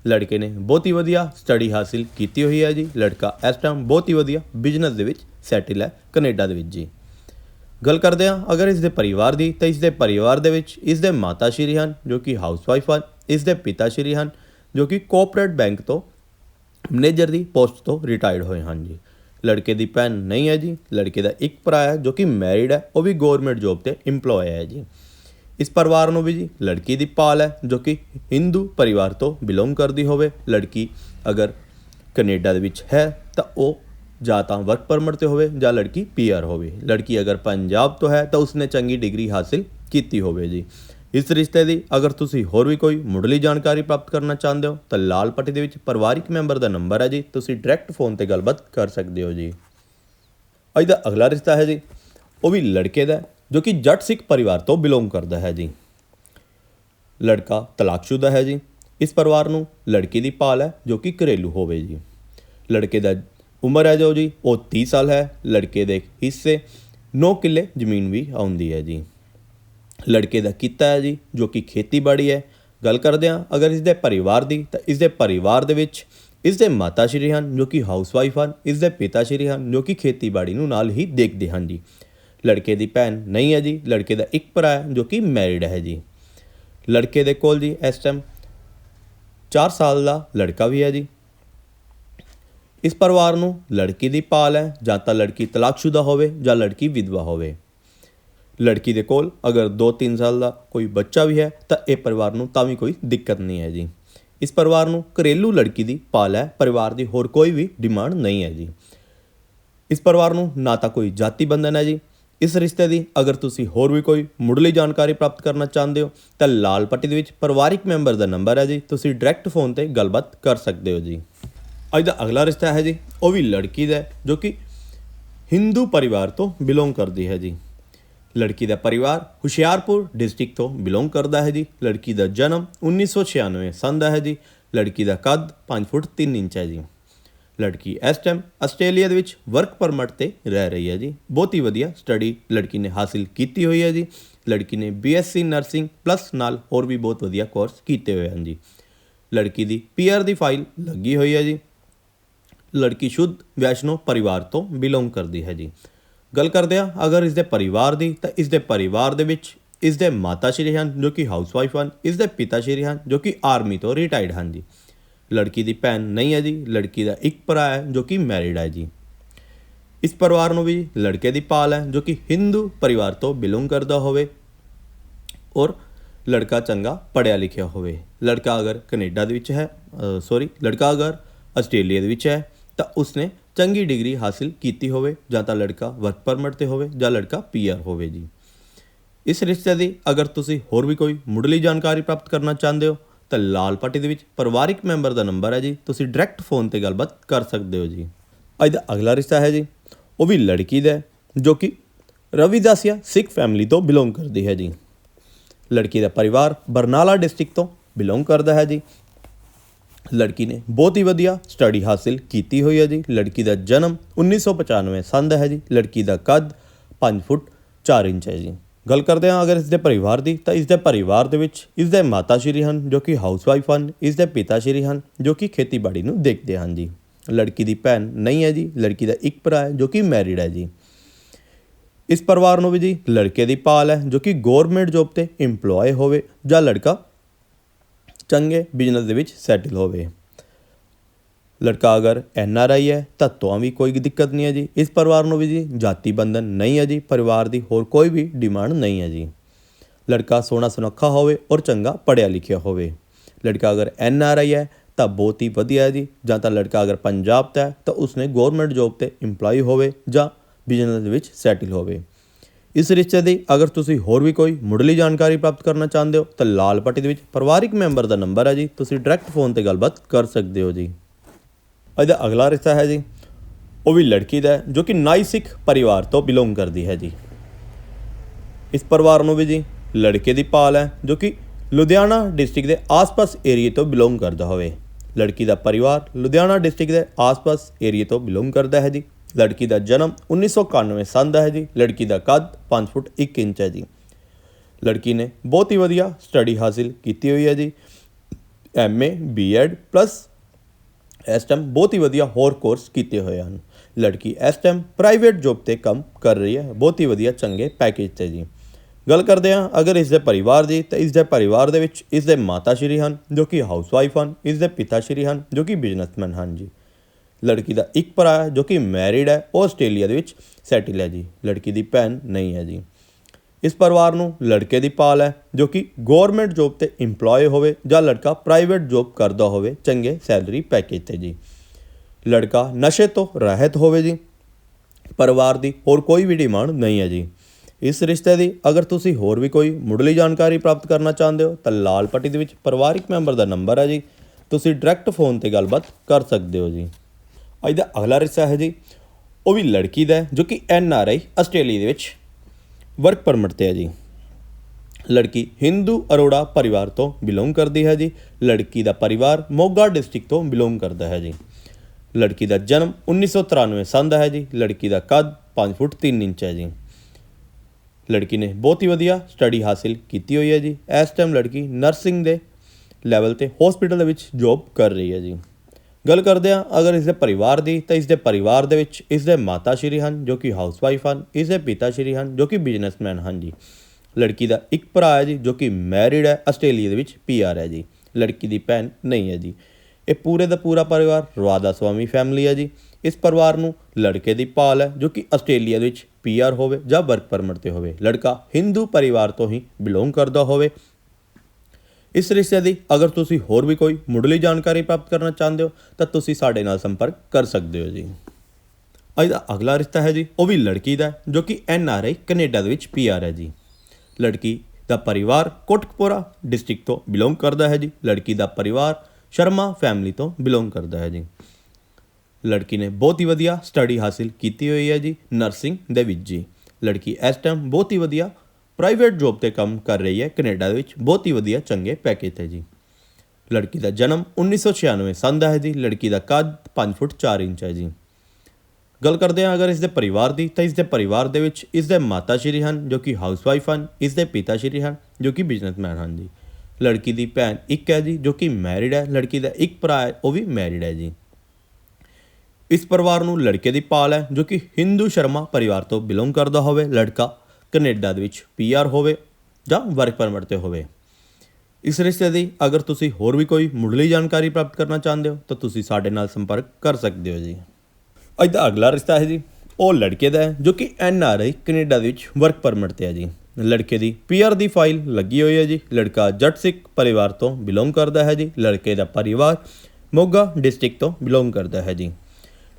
ਲੜਕੇ ਨੇ ਬਹੁਤ ਹੀ ਵਧੀਆ ਸਟੱਡੀ ਹਾਸਿਲ ਕੀਤੀ ਹੋਈ ਹੈ ਜੀ। ਲੜਕਾ ਇਸ ਟਾਈਮ ਬਹੁਤ ਹੀ ਵਧੀਆ ਬਿਜ਼ਨਸ ਦੇ ਵਿੱਚ ਸੈਟਲ ਹੈ, ਕੈਨੇਡਾ ਦੇ ਵਿੱਚ ਜੀ। ਗੱਲ ਕਰਦੇ ਹਾਂ, ਅਗਰ ਇਸ ਦੇ ਪਰਿਵਾਰ ਦੀ, ਤਾਂ ਇਸ ਦੇ ਪਰਿਵਾਰ ਦੇ ਵਿੱਚ ਇਸ ਦੇ ਮਾਤਾ ਸ਼੍ਰੀ ਹਨ, ਜੋ ਕਿ ਹਾਊਸਵਾਈਫ ਹਨ। ਇਸ ਦੇ ਪਿਤਾ ਸ਼੍ਰੀ ਹਨ, ਜੋ ਕਿ ਕੋਆਪਰੇਟ ਬੈਂਕ ਤੋਂ ਮੈਨੇਜਰ ਦੀ ਪੋਸਟ ਤੋਂ ਰਿਟਾਇਰਡ ਹੋਏ ਹਨ ਜੀ। ਲੜਕੇ ਦੀ ਭੈਣ ਨਹੀਂ ਹੈ ਜੀ। ਲੜਕੇ ਦਾ ਇੱਕ ਭਰਾ ਹੈ, ਜੋ ਕਿ ਮੈਰਿਡ ਹੈ, ਉਹ ਵੀ ਗਵਰਨਮੈਂਟ ਜੌਬ ਤੇ EMPLOYE ਹੈ ਜੀ। ਇਸ ਪਰਿਵਾਰ ਨੂੰ ਵੀ ਜੀ, ਲੜਕੀ ਦੀ ਪਾਲ ਹੈ, ਜੋ ਕਿ ਹਿੰਦੂ ਪਰਿਵਾਰ ਤੋਂ ਬਿਲੋਂਗ ਕਰਦੀ ਹੋਵੇ। ਲੜਕੀ ਅਗਰ ਕੈਨੇਡਾ ਦੇ ਵਿੱਚ ਹੈ, ਤਾਂ ਉਹ ਜਾਂ ਤਾਂ ਵਰਕ ਪਰਮਿਟ ਤੇ ਹੋਵੇ ਜਾਂ ਲੜਕੀ ਪੀਆਰ ਹੋਵੇ। ਲੜਕੀ ਅਗਰ ਪੰਜਾਬ ਤੋਂ ਹੈ, ਤਾਂ ਉਸਨੇ ਚੰਗੀ ਡਿਗਰੀ ਹਾਸਿਲ ਕੀਤੀ ਹੋਵੇ ਜੀ। ਇਸ ਰਿਸ਼ਤੇ ਦੀ ਅਗਰ ਤੁਸੀਂ ਹੋਰ ਵੀ ਕੋਈ ਮੁੱਢਲੀ ਜਾਣਕਾਰੀ ਪ੍ਰਾਪਤ ਕਰਨਾ ਚਾਹੁੰਦੇ ਹੋ, ਤਾਂ ਲਾਲ ਪੱਟੀ ਦੇ ਵਿੱਚ ਪਰਿਵਾਰਿਕ ਮੈਂਬਰ ਦਾ ਨੰਬਰ ਹੈ ਜੀ। ਤੁਸੀਂ ਡਾਇਰੈਕਟ ਫੋਨ ਤੇ ਗੱਲਬਾਤ ਕਰ ਸਕਦੇ ਹੋ ਜੀ। ਅੱਜ ਦਾ ਅਗਲਾ ਰਿਸ਼ਤਾ ਹੈ ਜੀ, ਉਹ ਵੀ ਲੜਕੇ ਦਾ ਜੋ ਕਿ ਜੱਟ ਸਿੱਖ ਪਰਿਵਾਰ ਤੋਂ ਬਿਲੋਂਗ ਕਰਦਾ ਹੈ ਜੀ। ਲੜਕਾ ਤਲਾਕਸ਼ੁਦਾ ਹੈ ਜੀ। ਇਸ ਪਰਿਵਾਰ ਨੂੰ ਲੜਕੀ ਦੀ ਪਾਲ ਹੈ, ਜੋ ਕਿ ਘਰੇਲੂ ਹੋਵੇ ਜੀ। ਲੜਕੇ ਦਾ ਉਮਰ ਹੈ ਜੋ ਜੀ, ਉਹ 30 ਸਾਲ ਹੈ। ਲੜਕੇ ਦੇ ਹਿੱਸੇ 9 ਕਿੱਲੇ ਜ਼ਮੀਨ ਵੀ ਆਉਂਦੀ ਹੈ ਜੀ। ਲੜਕੇ ਦਾ ਕੀਤਾ ਹੈ ਜੀ, ਜੋ ਕਿ ਖੇਤੀਬਾੜੀ ਹੈ। ਗੱਲ ਕਰਦੇ ਹਾਂ, ਅਗਰ ਇਸ ਦੇ ਪਰਿਵਾਰ ਦੀ, ਤਾਂ ਇਸ ਦੇ ਪਰਿਵਾਰ ਦੇ ਵਿੱਚ ਇਸ ਦੇ ਮਾਤਾ ਸ਼੍ਰੀ ਹਨ, ਜੋ ਕਿ ਹਾਊਸਵਾਈਫ ਹਨ। ਇਸ ਦੇ ਪਿਤਾ ਸ਼੍ਰੀ ਹਨ, ਜੋ ਕਿ ਖੇਤੀਬਾੜੀ ਨੂੰ ਨਾਲ ਹੀ ਦੇਖਦੇ ਹਨ ਜੀ। ਲੜਕੇ ਦੀ ਭੈਣ ਨਹੀਂ ਹੈ ਜੀ, ਲੜਕੇ ਦਾ ਇੱਕ ਭਰਾ ਹੈ ਜੋ ਕਿ ਮੈਰਿਡ ਹੈ ਜੀ। ਲੜਕੇ ਦੇ ਕੋਲ ਜੀ ਇਸ ਟਾਈਮ 4 ਸਾਲ ਦਾ ਲੜਕਾ ਵੀ ਹੈ ਜੀ। ਇਸ ਪਰਿਵਾਰ ਨੂੰ ਲੜਕੀ ਦੀ ਪਾਲ ਹੈ, ਜਾਂ ਤਾਂ ਲੜਕੀ ਤਲਾਕਸ਼ੁਦਾ ਹੋਵੇ, ਜਾਂ ਲੜਕੀ ਵਿਧਵਾ ਹੋਵੇ। ਲੜਕੀ ਦੇ ਕੋਲ ਅਗਰ 2-3 ਸਾਲ ਦਾ ਕੋਈ ਬੱਚਾ ਵੀ ਹੈ, ਤਾਂ ਇਹ ਪਰਿਵਾਰ ਨੂੰ ਤਾਂ ਵੀ ਕੋਈ ਦਿੱਕਤ ਨਹੀਂ ਹੈ ਜੀ। ਇਸ ਪਰਿਵਾਰ ਨੂੰ ਘਰੇਲੂ ਲੜਕੀ ਦੀ ਪਾਲ ਹੈ, ਪਰਿਵਾਰ ਦੀ ਹੋਰ ਕੋਈ ਵੀ ਡਿਮਾਂਡ ਨਹੀਂ ਹੈ ਜੀ। ਇਸ ਪਰਿਵਾਰ ਨੂੰ ਨਾ ਤਾਂ ਕੋਈ ਜਾਤੀ ਬੰਧਨ ਹੈ ਜੀ ਇਸ ਰਿਸ਼ਤੇ ਦੀ ਅਗਰ ਤੁਸੀਂ ਹੋਰ ਵੀ ਕੋਈ ਮੁੱਢਲੀ ਜਾਣਕਾਰੀ ਪ੍ਰਾਪਤ ਕਰਨਾ ਚਾਹੁੰਦੇ ਹੋ, ਤਾਂ ਲਾਲ ਪੱਟੀ ਦੇ ਵਿੱਚ ਪਰਿਵਾਰਿਕ ਮੈਂਬਰ ਦਾ ਨੰਬਰ ਹੈ ਜੀ। ਤੁਸੀਂ ਡਾਇਰੈਕਟ ਫੋਨ ਤੇ ਗੱਲਬਾਤ ਕਰ ਸਕਦੇ ਹੋ ਜੀ। ਅੱਜ ਦਾ ਅਗਲਾ ਰਿਸ਼ਤਾ ਹੈ ਜੀ, ਉਹ ਵੀ ਲੜਕੀ ਦਾ ਜੋ ਕਿ ਹਿੰਦੂ ਪਰਿਵਾਰ ਤੋਂ ਬਿਲੋਂਗ ਕਰਦੀ ਹੈ ਜੀ। ਲੜਕੀ ਦਾ ਪਰਿਵਾਰ ਹੁਸ਼ਿਆਰਪੁਰ ਡਿਸਟ੍ਰਿਕਟ ਤੋਂ ਬਿਲੋਂਗ ਕਰਦਾ ਹੈ ਜੀ। ਲੜਕੀ ਦਾ ਜਨਮ 1996 ਸੰਨ ਦਾ ਹੈ ਜੀ। ਲੜਕੀ ਦਾ ਕੱਦ 5 ਫੁੱਟ 3 ਇੰਚ ਹੈ ਜੀ। ਲੜਕੀ। ਇਸ ਟਾਈਮ ਆਸਟ੍ਰੇਲੀਆ ਦੇ ਵਿੱਚ ਵਰਕ ਪਰਮਿਟ ਤੇ ਰਹਿ ਰਹੀ ਹੈ ਜੀ। ਬਹੁਤ ਹੀ ਵਧੀਆ ਸਟੱਡੀ ਲੜਕੀ ਨੇ ਹਾਸਿਲ ਕੀਤੀ ਹੋਈ ਹੈ ਜੀ। ਲੜਕੀ ਨੇ ਬੀਐਸਸੀ ਨਰਸਿੰਗ ਪਲੱਸ ਨਾਲ ਹੋਰ ਵੀ ਬਹੁਤ ਵਧੀਆ ਕੋਰਸ ਕੀਤੇ ਹੋਏ ਹਨ ਜੀ। ਲੜਕੀ ਦੀ ਪੀਆਰ ਦੀ ਫਾਈਲ ਲੱਗੀ ਹੋਈ ਹੈ ਜੀ। ਲੜਕੀ ਸ਼ੁੱਧ ਵੈਸ਼ਨੋ ਪਰਿਵਾਰ ਤੋਂ ਬਿਲੋਂਗ ਕਰਦੀ ਹੈ ਜੀ। ਗੱਲ ਕਰਦੇ ਆ ਅਗਰ ਇਸ ਦੇ ਪਰਿਵਾਰ ਦੀ, ਤਾਂ ਇਸ ਦੇ ਪਰਿਵਾਰ ਦੇ ਵਿੱਚ ਇਸ ਦੇ ਮਾਤਾ ਸ਼੍ਰੀ ਹਨ ਜੋ ਕਿ ਹਾਊਸਵਾਈਫ ਹਨ ਇਸ ਦੇ ਪਿਤਾ ਸ਼੍ਰੀ ਹਨ ਜੋ ਕਿ ਆਰਮੀ ਤੋਂ ਰਿਟਾਇਰਡ ਹਨ ਜੀ। ਲੜਕੀ ਦੀ ਭੈਣ ਨਹੀਂ ਹੈ ਜੀ, ਲੜਕੀ ਦਾ ਇੱਕ ਭਰਾ ਹੈ ਜੋ ਕਿ ਮੈਰਿਡ ਹੈ ਜੀ। ਇਸ ਪਰਿਵਾਰ ਨੂੰ ਵੀ ਲੜਕੇ ਦੀ ਪਾਲ ਹੈ ਜੋ ਕਿ ਹਿੰਦੂ ਪਰਿਵਾਰ ਤੋਂ ਬਿਲੋਂਗ ਕਰਦਾ ਹੋਵੇ ਔਰ ਲੜਕਾ ਚੰਗਾ ਪੜਿਆ ਲਿਖਿਆ ਹੋਵੇ। ਲੜਕਾ ਅਗਰ ਕੈਨੇਡਾ ਦੇ ਵਿੱਚ ਹੈ ਸੌਰੀ ਲੜਕਾ ਅਗਰ ਆਸਟ੍ਰੇਲੀਆ ਦੇ ਵਿੱਚ ਹੈ, ਤਾਂ ਉਸਨੇ ਚੰਗੀ ਡਿਗਰੀ ਹਾਸਿਲ ਕੀਤੀ ਹੋਵੇ ਜਾਂ ਤਾਂ ਲੜਕਾ ਵਰਕ ਪਰਮਿਟ ਤੇ ਹੋਵੇ ਜਾਂ ਲੜਕਾ ਪੀਆਰ ਹੋਵੇ ਜੀ। ਇਸ ਰਿਸ਼ਤੇ ਦੀ ਅਗਰ ਤੁਸੀਂ ਹੋਰ ਵੀ ਕੋਈ ਮੁੱਢਲੀ ਜਾਣਕਾਰੀ ਪ੍ਰਾਪਤ ਕਰਨਾ ਚਾਹੁੰਦੇ ਹੋ ਤਾਂ ਲਾਲ ਪੱਟੀ ਦੇ ਵਿੱਚ ਪਰਿਵਾਰਿਕ ਮੈਂਬਰ ਦਾ ਨੰਬਰ ਹੈ ਜੀ। ਤੁਸੀਂ ਡਾਇਰੈਕਟ ਫੋਨ ਤੇ ਗੱਲਬਾਤ ਕਰ ਸਕਦੇ ਹੋ ਜੀ। ਅੱਜ ਦਾ ਅਗਲਾ ਰਿਸ਼ਤਾ ਹੈ ਜੀ। ਉਹ ਵੀ ਲੜਕੀ ਦਾ ਜੋ ਕਿ ਰਵੀਦਾਸੀਆ ਸਿੱਖ ਫੈਮਿਲੀ ਤੋਂ ਬਿਲੋਂਗ ਕਰਦੀ ਹੈ ਜੀ। ਲੜਕੀ ਦਾ ਪਰਿਵਾਰ ਬਰਨਾਲਾ ਡਿਸਟ੍ਰਿਕਟ ਤੋਂ ਬਿਲੋਂਗ ਕਰਦਾ ਹੈ ਜੀ। ਲੜਕੀ ਨੇ ਬਹੁਤ ਹੀ ਵਧੀਆ ਸਟੱਡੀ ਹਾਸਿਲ ਕੀਤੀ ਹੋਈ ਹੈ ਜੀ। ਲੜਕੀ ਦਾ ਜਨਮ 1995 ਸੰਨ ਦਾ ਹੈ ਜੀ। ਲੜਕੀ ਦਾ ਕੱਦ 5 ਫੁੱਟ 4 ਇੰਚ ਹੈ ਜੀ। ਗੱਲ ਕਰਦੇ ਹਾਂ, ਅਗਰ ਇਸ ਦੇ ਪਰਿਵਾਰ ਦੀ, ਤਾਂ ਇਸ ਦੇ ਪਰਿਵਾਰ ਦੇ ਵਿੱਚ ਇਸ ਦੇ ਮਾਤਾ ਸ਼੍ਰੀ ਹਨ, ਜੋ ਕਿ ਹਾਊਸਵਾਈਫ ਹਨ ਇਸ ਦੇ ਪਿਤਾ ਸ਼੍ਰੀ ਹਨ, ਜੋ ਕਿ ਖੇਤੀਬਾੜੀ ਨੂੰ ਦੇਖਦੇ ਹਨ ਜੀ। ਲੜਕੀ ਦੀ ਭੈਣ ਨਹੀਂ ਹੈ ਜੀ, ਲੜਕੀ ਦਾ ਇੱਕ ਭਰਾ ਹੈ, ਜੋ ਕਿ ਮੈਰਿਡ ਹੈ ਜੀ। ਇਸ ਪਰਿਵਾਰ ਨੂੰ ਵੀ ਜੀ, ਲੜਕੇ ਦੀ ਪਾਲ ਹੈ, ਜੋ ਕਿ ਗਵਰਨਮੈਂਟ ਜੌਬ ਤੇ EMPLOYE ਹੋਵੇ, ਜਾਂ ਲੜਕਾ ਚੰਗੇ ਬਿਜ਼ਨਸ ਦੇ ਵਿੱਚ ਸੈਟਲ ਹੋਵੇ। ਲੜਕਾ ਅਗਰ ਐਨ ਆਰ ਆਈ ਹੈ, ਤਾਂ ਤੋਂ ਵੀ ਕੋਈ ਦਿੱਕਤ ਨਹੀਂ ਹੈ ਜੀ। ਇਸ ਪਰਿਵਾਰ ਨੂੰ ਵੀ ਜੀ, ਜਾਤੀ ਬੰਧਨ ਨਹੀਂ ਹੈ ਜੀ। ਪਰਿਵਾਰ ਦੀ ਹੋਰ ਕੋਈ ਵੀ ਡਿਮਾਂਡ ਨਹੀਂ ਹੈ ਜੀ। ਲੜਕਾ ਸੋਹਣਾ ਸੁਨੱਖਾ ਹੋਵੇ ਔਰ ਚੰਗਾ ਪੜਿਆ ਲਿਖਿਆ ਹੋਵੇ। ਲੜਕਾ ਅਗਰ ਐਨ ਆਰ ਆਈ ਹੈ, ਤਾਂ ਬਹੁਤ ਹੀ ਵਧੀਆ ਜੀ। ਜਾਂ ਤਾਂ ਲੜਕਾ ਅਗਰ ਪੰਜਾਬ ਦਾ ਹੈ, ਤਾਂ ਉਸਨੇ ਗਵਰਨਮੈਂਟ ਜੌਬ ਤੇ EMPLOYE ਹੋਵੇ ਜਾਂ ਬਿਜ਼ਨਸ ਵਿੱਚ ਸੈਟਲ ਹੋਵੇ। ਇਸ ਰਿਸ਼ਤੇ ਦੀ ਅਗਰ ਤੁਸੀਂ ਹੋਰ ਵੀ ਕੋਈ ਮੁੱਢਲੀ ਜਾਣਕਾਰੀ ਪ੍ਰਾਪਤ ਕਰਨਾ ਚਾਹੁੰਦੇ ਹੋ, ਤਾਂ ਲਾਲ ਪੱਟੀ ਦੇ ਵਿੱਚ ਪਰਿਵਾਰਿਕ ਮੈਂਬਰ ਦਾ ਨੰਬਰ ਹੈ ਜੀ। ਤੁਸੀਂ ਡਾਇਰੈਕਟ ਫੋਨ ਤੇ ਗੱਲਬਾਤ ਕਰ ਸਕਦੇ ਹੋ ਜੀ। ਇਹਦਾ ਅਗਲਾ ਰਿਸ਼ਤਾ ਹੈ ਜੀ। ਉਹ ਵੀ ਲੜਕੀ ਦਾ ਜੋ ਕਿ ਨਾਈ ਸਿੱਖ ਪਰਿਵਾਰ ਤੋਂ ਬਿਲੋਂਗ ਕਰਦੀ ਹੈ ਜੀ। ਇਸ ਪਰਿਵਾਰ ਨੂੰ ਵੀ ਜੀ ਲੜਕੇ ਦੀ ਪਾਲ ਹੈ, ਜੋ ਕਿ ਲੁਧਿਆਣਾ ਡਿਸਟ੍ਰਿਕਟ ਦੇ ਆਸ-ਪਾਸ ਏਰੀਏ ਤੋਂ ਬਿਲੋਂਗ ਕਰਦਾ ਹੋਵੇ। ਲੜਕੀ ਦਾ ਪਰਿਵਾਰ ਲੁਧਿਆਣਾ ਡਿਸਟ੍ਰਿਕਟ ਦੇ ਆਸ-ਪਾਸ ਏਰੀਏ ਤੋਂ ਬਿਲੋਂਗ ਕਰਦਾ ਹੈ ਜੀ। ਲੜਕੀ ਦਾ ਜਨਮ 1991 ਸੰਨ ਦਾ ਹੈ ਜੀ। ਲੜਕੀ ਦਾ ਕੱਦ 5 ਫੁੱਟ 1 ਇੰਚ ਹੈ ਜੀ। ਲੜਕੀ ਨੇ ਬਹੁਤ ਹੀ ਵਧੀਆ ਸਟੱਡੀ ਹਾਸਿਲ ਕੀਤੀ ਹੋਈ ਹੈ ਜੀ। ਐਮਏ ਬੀਐਡ ਪਲੱਸ ਇਸ ਟਾਈਮ ਬਹੁਤ ਹੀ ਵਧੀਆ ਹੋਰ ਕੋਰਸ ਕੀਤੇ ਹੋਏ ਹਨ। ਲੜਕੀ ਇਸ ਟਾਈਮ ਪ੍ਰਾਈਵੇਟ ਜੌਬ ਤੇ ਕੰਮ ਕਰ ਰਹੀ ਹੈ। ਬਹੁਤ ਹੀ ਵਧੀਆ, ਚੰਗੇ ਪੈਕੇਜ ਤੇ ਜੀ। ਗੱਲ ਕਰਦੇ ਹਾਂ, ਅਗਰ ਇਸ ਦੇ ਪਰਿਵਾਰ ਦੀ, ਤਾਂ ਇਸ ਦੇ ਪਰਿਵਾਰ ਦੇ ਵਿੱਚ ਇਸ ਦੇ ਮਾਤਾ ਸ਼੍ਰੀ ਹਨ, ਜੋ ਕਿ ਹਾਊਸਵਾਈਫ ਹਨ ਇਸ ਦੇ ਪਿਤਾ ਸ਼੍ਰੀ ਹਨ, ਜੋ ਕਿ ਬਿਜ਼ਨਸਮੈਨ ਹਨ ਜੀ। ਲੜਕੀ ਦਾ ਇੱਕ ਭਰਾ ਹੈ, ਜੋ ਕਿ ਮੈਰਿਡ ਹੈ, ਉਹ ਆਸਟ੍ਰੇਲੀਆ ਦੇ ਵਿੱਚ ਸੈਟਲ ਹੈ ਜੀ। ਲੜਕੀ ਦੀ ਭੈਣ ਨਹੀਂ ਹੈ ਜੀ। ਇਸ ਪਰਿਵਾਰ ਨੂੰ ਲੜਕੇ ਦੀ ਪਾਲ ਹੈ, ਜੋ ਕਿ ਗਵਰਨਮੈਂਟ ਜੌਬ ਤੇ EMPLOYE ਹੋਵੇ ਜਾਂ ਲੜਕਾ ਪ੍ਰਾਈਵੇਟ ਜੌਬ ਕਰਦਾ ਹੋਵੇ, ਚੰਗੇ ਸੈਲਰੀ ਪੈਕੇਜ ਤੇ ਜੀ। ਲੜਕਾ ਨਸ਼ੇ ਤੋਂ ਰਹਿਤ ਹੋਵੇ ਜੀ। ਪਰਿਵਾਰ ਦੀ ਹੋਰ ਕੋਈ ਵੀ ਡਿਮਾਂਡ ਨਹੀਂ ਹੈ ਜੀ। ਇਸ ਰਿਸ਼ਤੇ ਦੀ ਅਗਰ ਤੁਸੀਂ ਹੋਰ ਵੀ ਕੋਈ ਮੁੱਢਲੀ ਜਾਣਕਾਰੀ ਪ੍ਰਾਪਤ ਕਰਨਾ ਚਾਹੁੰਦੇ ਹੋ, ਤਾਂ ਲਾਲ ਪੱਟੀ ਦੇ ਵਿੱਚ ਪਰਿਵਾਰਿਕ ਮੈਂਬਰ ਦਾ ਨੰਬਰ ਹੈ ਜੀ। ਤੁਸੀਂ ਡਾਇਰੈਕਟ ਫੋਨ ਤੇ ਗੱਲਬਾਤ ਕਰ ਸਕਦੇ ਹੋ ਜੀ। ਅੱਜ ਦਾ ਅਗਲਾ ਰਿਸ਼ਤਾ ਹੈ ਜੀ, ਉਹ ਵੀ ਲੜਕੀ ਦਾ ਜੋ ਕਿ ਐਨ ਆਰ ਆਈ ਆਸਟ੍ਰੇਲੀਆ ਦੇ ਵਿੱਚ ਵਰਕ ਪਰਮਿਟ ਤੇ ਹੈ ਜੀ। ਲੜਕੀ ਹਿੰਦੂ ਅਰੋੜਾ ਪਰਿਵਾਰ ਤੋਂ ਬਿਲੋਂਗ ਕਰਦੀ ਹੈ ਜੀ। ਲੜਕੀ ਦਾ ਪਰਿਵਾਰ ਮੋਗਾ ਡਿਸਟ੍ਰਿਕਟ ਤੋਂ ਬਿਲੋਂਗ ਕਰਦਾ ਹੈ ਜੀ। ਲੜਕੀ ਦਾ ਜਨਮ 1993 ਸੰਨ ਦਾ ਹੈ ਜੀ। ਲੜਕੀ ਦਾ ਕੱਦ 5 ਫੁੱਟ 3 ਇੰਚ ਹੈ ਜੀ। ਲੜਕੀ ਨੇ ਬਹੁਤ ਹੀ ਵਧੀਆ ਸਟੱਡੀ ਹਾਸਿਲ ਕੀਤੀ ਹੋਈ ਹੈ ਜੀ। ਇਸ ਟਾਈਮ ਲੜਕੀ ਨਰਸਿੰਗ ਦੇ ਲੈਵਲ ਤੇ ਹਸਪੀਟਲ ਦੇ ਵਿੱਚ ਜੌਬ ਕਰ ਰਹੀ ਹੈ ਜੀ। ਗੱਲ ਕਰਦੇ ਹਾਂ, ਅਗਰ ਇਸ ਦੇ ਪਰਿਵਾਰ ਦੀ, ਤਾਂ ਇਸ ਦੇ ਪਰਿਵਾਰ ਦੇ ਵਿੱਚ ਇਸ ਦੇ ਮਾਤਾ ਸ਼੍ਰੀ ਹਨ, ਜੋ ਕਿ ਹਾਊਸਵਾਈਫ ਹਨ ਇਸ ਦੇ ਪਿਤਾ ਸ਼੍ਰੀ ਹਨ, ਜੋ ਕਿ ਬਿਜ਼ਨਸਮੈਨ ਹਨ ਜੀ। ਲੜਕੀ ਦਾ ਇੱਕ ਭਰਾ ਹੈ ਜੀ, ਜੋ ਕਿ ਮੈਰਿਡ ਹੈ, ਆਸਟ੍ਰੇਲੀਆ ਦੇ ਵਿੱਚ ਪੀਆਰ ਹੈ ਜੀ। ਲੜਕੀ ਦੀ ਭੈਣ ਨਹੀਂ ਹੈ ਜੀ। ਇਹ ਪੂਰੇ ਦਾ ਪੂਰਾ ਪਰਿਵਾਰ ਰਾਧਾ ਸਵਾਮੀ ਫੈਮਿਲੀ ਹੈ ਜੀ। ਇਸ ਪਰਿਵਾਰ ਨੂੰ ਲੜਕੇ ਦੀ ਪਾਲ ਹੈ, ਜੋ ਕਿ ਆਸਟ੍ਰੇਲੀਆ ਦੇ ਵਿੱਚ ਪੀਆਰ ਹੋਵੇ ਜਾਂ ਵਰਕ ਪਰਮਿਟ ਤੇ ਹੋਵੇ। ਲੜਕਾ ਹਿੰਦੂ ਪਰਿਵਾਰ ਤੋਂ ਹੀ ਬਿਲੋਂਗ ਕਰਦਾ ਹੋਵੇ। ਇਸ ਰਿਸ਼ਤੇ ਦੀ ਅਗਰ ਤੁਸੀਂ ਹੋਰ ਵੀ ਕੋਈ ਮੁੱਢਲੀ ਜਾਣਕਾਰੀ ਪ੍ਰਾਪਤ ਕਰਨਾ ਚਾਹੁੰਦੇ ਹੋ, ਤਾਂ ਤੁਸੀਂ ਸਾਡੇ ਨਾਲ ਸੰਪਰਕ ਕਰ ਸਕਦੇ ਹੋ ਜੀ। ਅੱਜ ਦਾ ਅਗਲਾ ਰਿਸ਼ਤਾ ਹੈ ਜੀ, ਉਹ ਵੀ ਲੜਕੀ ਦਾ ਜੋ ਕਿ ਐਨ ਆਰ ਆਈ ਕੈਨੇਡਾ ਦੇ ਵਿੱਚ ਪੀ ਆਰ ਹੈ ਜੀ। ਲੜਕੀ ਦਾ ਪਰਿਵਾਰ ਕੋਟਕਪੁਰਾ ਡਿਸਟ੍ਰਿਕਟ ਤੋਂ ਬਿਲੋਂਗ ਕਰਦਾ ਹੈ ਜੀ। ਲੜਕੀ ਦਾ ਪਰਿਵਾਰ ਸ਼ਰਮਾ ਫੈਮਿਲੀ ਤੋਂ ਬਿਲੋਂਗ ਕਰਦਾ ਹੈ ਜੀ। ਲੜਕੀ ਨੇ ਬਹੁਤ ਹੀ ਵਧੀਆ ਸਟੱਡੀ ਹਾਸਿਲ ਕੀਤੀ ਹੋਈ ਹੈ ਜੀ, ਨਰਸਿੰਗ ਦੇ ਵਿੱਚ ਜੀ। ਲੜਕੀ ਇਸ ਟਾਈਮ ਬਹੁਤ ਹੀ ਵਧੀਆ ਪ੍ਰਾਈਵੇਟ ਜੌਬ ਤੇ ਕੰਮ ਕਰ ਰਹੀ ਹੈ ਕੈਨੇਡਾ ਦੇ ਵਿੱਚ। ਬਹੁਤ ਹੀ ਵਧੀਆ, ਚੰਗੇ ਪੈਕੇਜ ਤੇ ਜੀ। ਲੜਕੀ ਦਾ ਜਨਮ 1996 ਸੰਨ ਦਾ ਹੈ ਜੀ। ਲੜਕੀ ਦਾ ਕੱਦ 5 ਫੁੱਟ 4 ਇੰਚ ਹੈ ਜੀ। ਗੱਲ ਕਰਦੇ ਹਾਂ ਅਗਰ ਇਸ ਦੇ ਪਰਿਵਾਰ ਦੀ, ਤਾਂ ਇਸ ਦੇ ਪਰਿਵਾਰ ਦੇ ਵਿੱਚ ਇਸ ਦੇ ਮਾਤਾ ਸ਼੍ਰੀ ਹਨ, ਜੋ ਕਿ ਹਾਊਸਵਾਈਫ ਹਨ ਇਸ ਦੇ ਪਿਤਾ ਸ਼੍ਰੀ ਹਨ, ਜੋ ਕਿ ਬਿਜ਼ਨਸਮੈਨ ਹਨ ਜੀ। ਲੜਕੀ ਦੀ ਭੈਣ ਇੱਕ ਹੈ ਜੀ, ਜੋ ਕਿ ਮੈਰਿਡ ਹੈ। ਲੜਕੀ ਦਾ ਇੱਕ ਭਰਾ ਹੈ, ਉਹ ਵੀ ਮੈਰਿਡ ਹੈ ਜੀ। ਇਸ ਪਰਿਵਾਰ ਨੂੰ ਲੜਕੇ ਦੀ ਪਾਲ ਹੈ, ਜੋ ਕਿ ਹਿੰਦੂ ਸ਼ਰਮਾ ਪਰਿਵਾਰ ਤੋਂ ਬਿਲੋਂਗ ਕਰਦਾ ਹੋਵੇ। ਲੜਕਾ ਕੈਨੇਡਾ ਦੇ ਵਿੱਚ ਪੀਆਰ ਹੋਵੇ ਜਾਂ ਵਰਕ ਪਰਮਿਟ ਤੇ ਹੋਵੇ। ਇਸ ਰਿਸ਼ਤੇ ਦੀ ਅਗਰ ਤੁਸੀਂ ਹੋਰ ਵੀ ਕੋਈ ਮੁੱਢਲੀ ਜਾਣਕਾਰੀ ਪ੍ਰਾਪਤ ਕਰਨਾ ਚਾਹੁੰਦੇ ਹੋ, ਤਾਂ ਤੁਸੀਂ ਸਾਡੇ ਨਾਲ ਸੰਪਰਕ ਕਰ ਸਕਦੇ ਹੋ ਜੀ। ਅੱਜ ਦਾ ਅਗਲਾ ਰਿਸ਼ਤਾ ਹੈ ਜੀ, ਉਹ ਲੜਕੇ ਦਾ ਹੈ, ਜੋ ਕਿ ਐਨ ਆਰ ਆਈ ਕੈਨੇਡਾ ਦੇ ਵਿੱਚ ਵਰਕ ਪਰਮਿਟ ਤੇ ਹੈ ਜੀ। ਲੜਕੇ ਦੀ ਪੀਆਰ ਦੀ ਫਾਈਲ ਲੱਗੀ ਹੋਈ ਹੈ ਜੀ, ਲੜਕਾ ਜੱਟ ਸਿੱਖ ਪਰਿਵਾਰ ਤੋਂ ਬਿਲੋਂਗ ਕਰਦਾ ਹੈ ਜੀ, ਲੜਕੇ ਦਾ ਪਰਿਵਾਰ ਮੋਗਾ ਡਿਸਟ੍ਰਿਕਟ ਤੋਂ ਬਿਲੋਂਗ ਕਰਦਾ ਹੈ ਜੀ।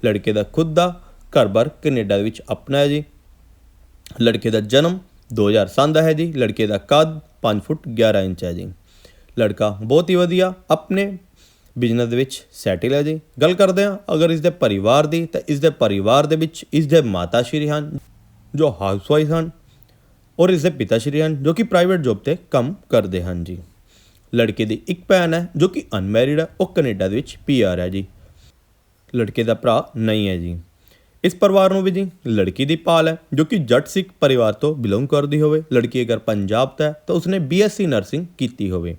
ਲੜਕੇ ਦਾ ਖੁਦ ਦਾ ਘਰ-ਬਾਰ ਕੈਨੇਡਾ ਦੇ ਵਿੱਚ ਆਪਣਾ ਹੈ ਜੀ ਲੜਕੇ ਦਾ ਜਨਮ 2007 ਦਾ ਹੈ ਜੀ, ਲੜਕੇ ਦਾ ਕੱਦ 5 ਫੁੱਟ 11 ਇੰਚ ਹੈ ਜੀ। ਲੜਕਾ ਬਹੁਤ ਹੀ ਵਧੀਆ, ਆਪਣੇ ਬਿਜ਼ਨਸ ਦੇ ਵਿੱਚ ਸੈਟਲ ਹੈ ਜੀ। ਗੱਲ ਕਰਦੇ ਹਾਂ, ਅਗਰ ਇਸ ਦੇ ਪਰਿਵਾਰ ਦੀ, ਤਾਂ ਇਸ ਦੇ ਪਰਿਵਾਰ ਦੇ ਵਿੱਚ ਇਸ ਦੇ ਮਾਤਾ ਸ਼੍ਰੀ ਹਨ, ਜੋ ਹਾਊਸਵਾਈਫ ਹਨ, ਔਰ ਇਸ ਦੇ ਪਿਤਾ ਸ਼੍ਰੀ ਹਨ, ਜੋ ਕਿ ਪ੍ਰਾਈਵੇਟ ਜੌਬ ਤੇ ਕੰਮ ਕਰਦੇ ਹਨ ਜੀ। ਲੜਕੇ ਦੀ ਇੱਕ ਭੈਣ ਹੈ, ਜੋ ਕਿ ਅਨਮੈਰਿਡ ਹੈ, ਉਹ ਕੈਨੇਡਾ ਦੇ ਵਿੱਚ ਪੀਆਰ ਹੈ ਜੀ। ਲੜਕੇ ਦਾ ਭਰਾ ਨਹੀਂ ਹੈ ਜੀ। ਇਸ ਪਰਿਵਾਰ ਨੂੰ ਵੀ ਜੀ, ਲੜਕੀ ਦੀ ਪਾਲ ਹੈ, ਜੋ ਕਿ ਜੱਟ ਸਿੱਖ ਪਰਿਵਾਰ ਤੋਂ ਬਿਲੋਂਗ ਕਰਦੀ ਹੋਵੇ। ਲੜਕੀ ਅਗਰ ਪੰਜਾਬ ਤੋਂ ਹੈ, ਤਾਂ ਉਸਨੇ ਬੀਐਸਸੀ ਨਰਸਿੰਗ ਕੀਤੀ ਹੋਵੇ।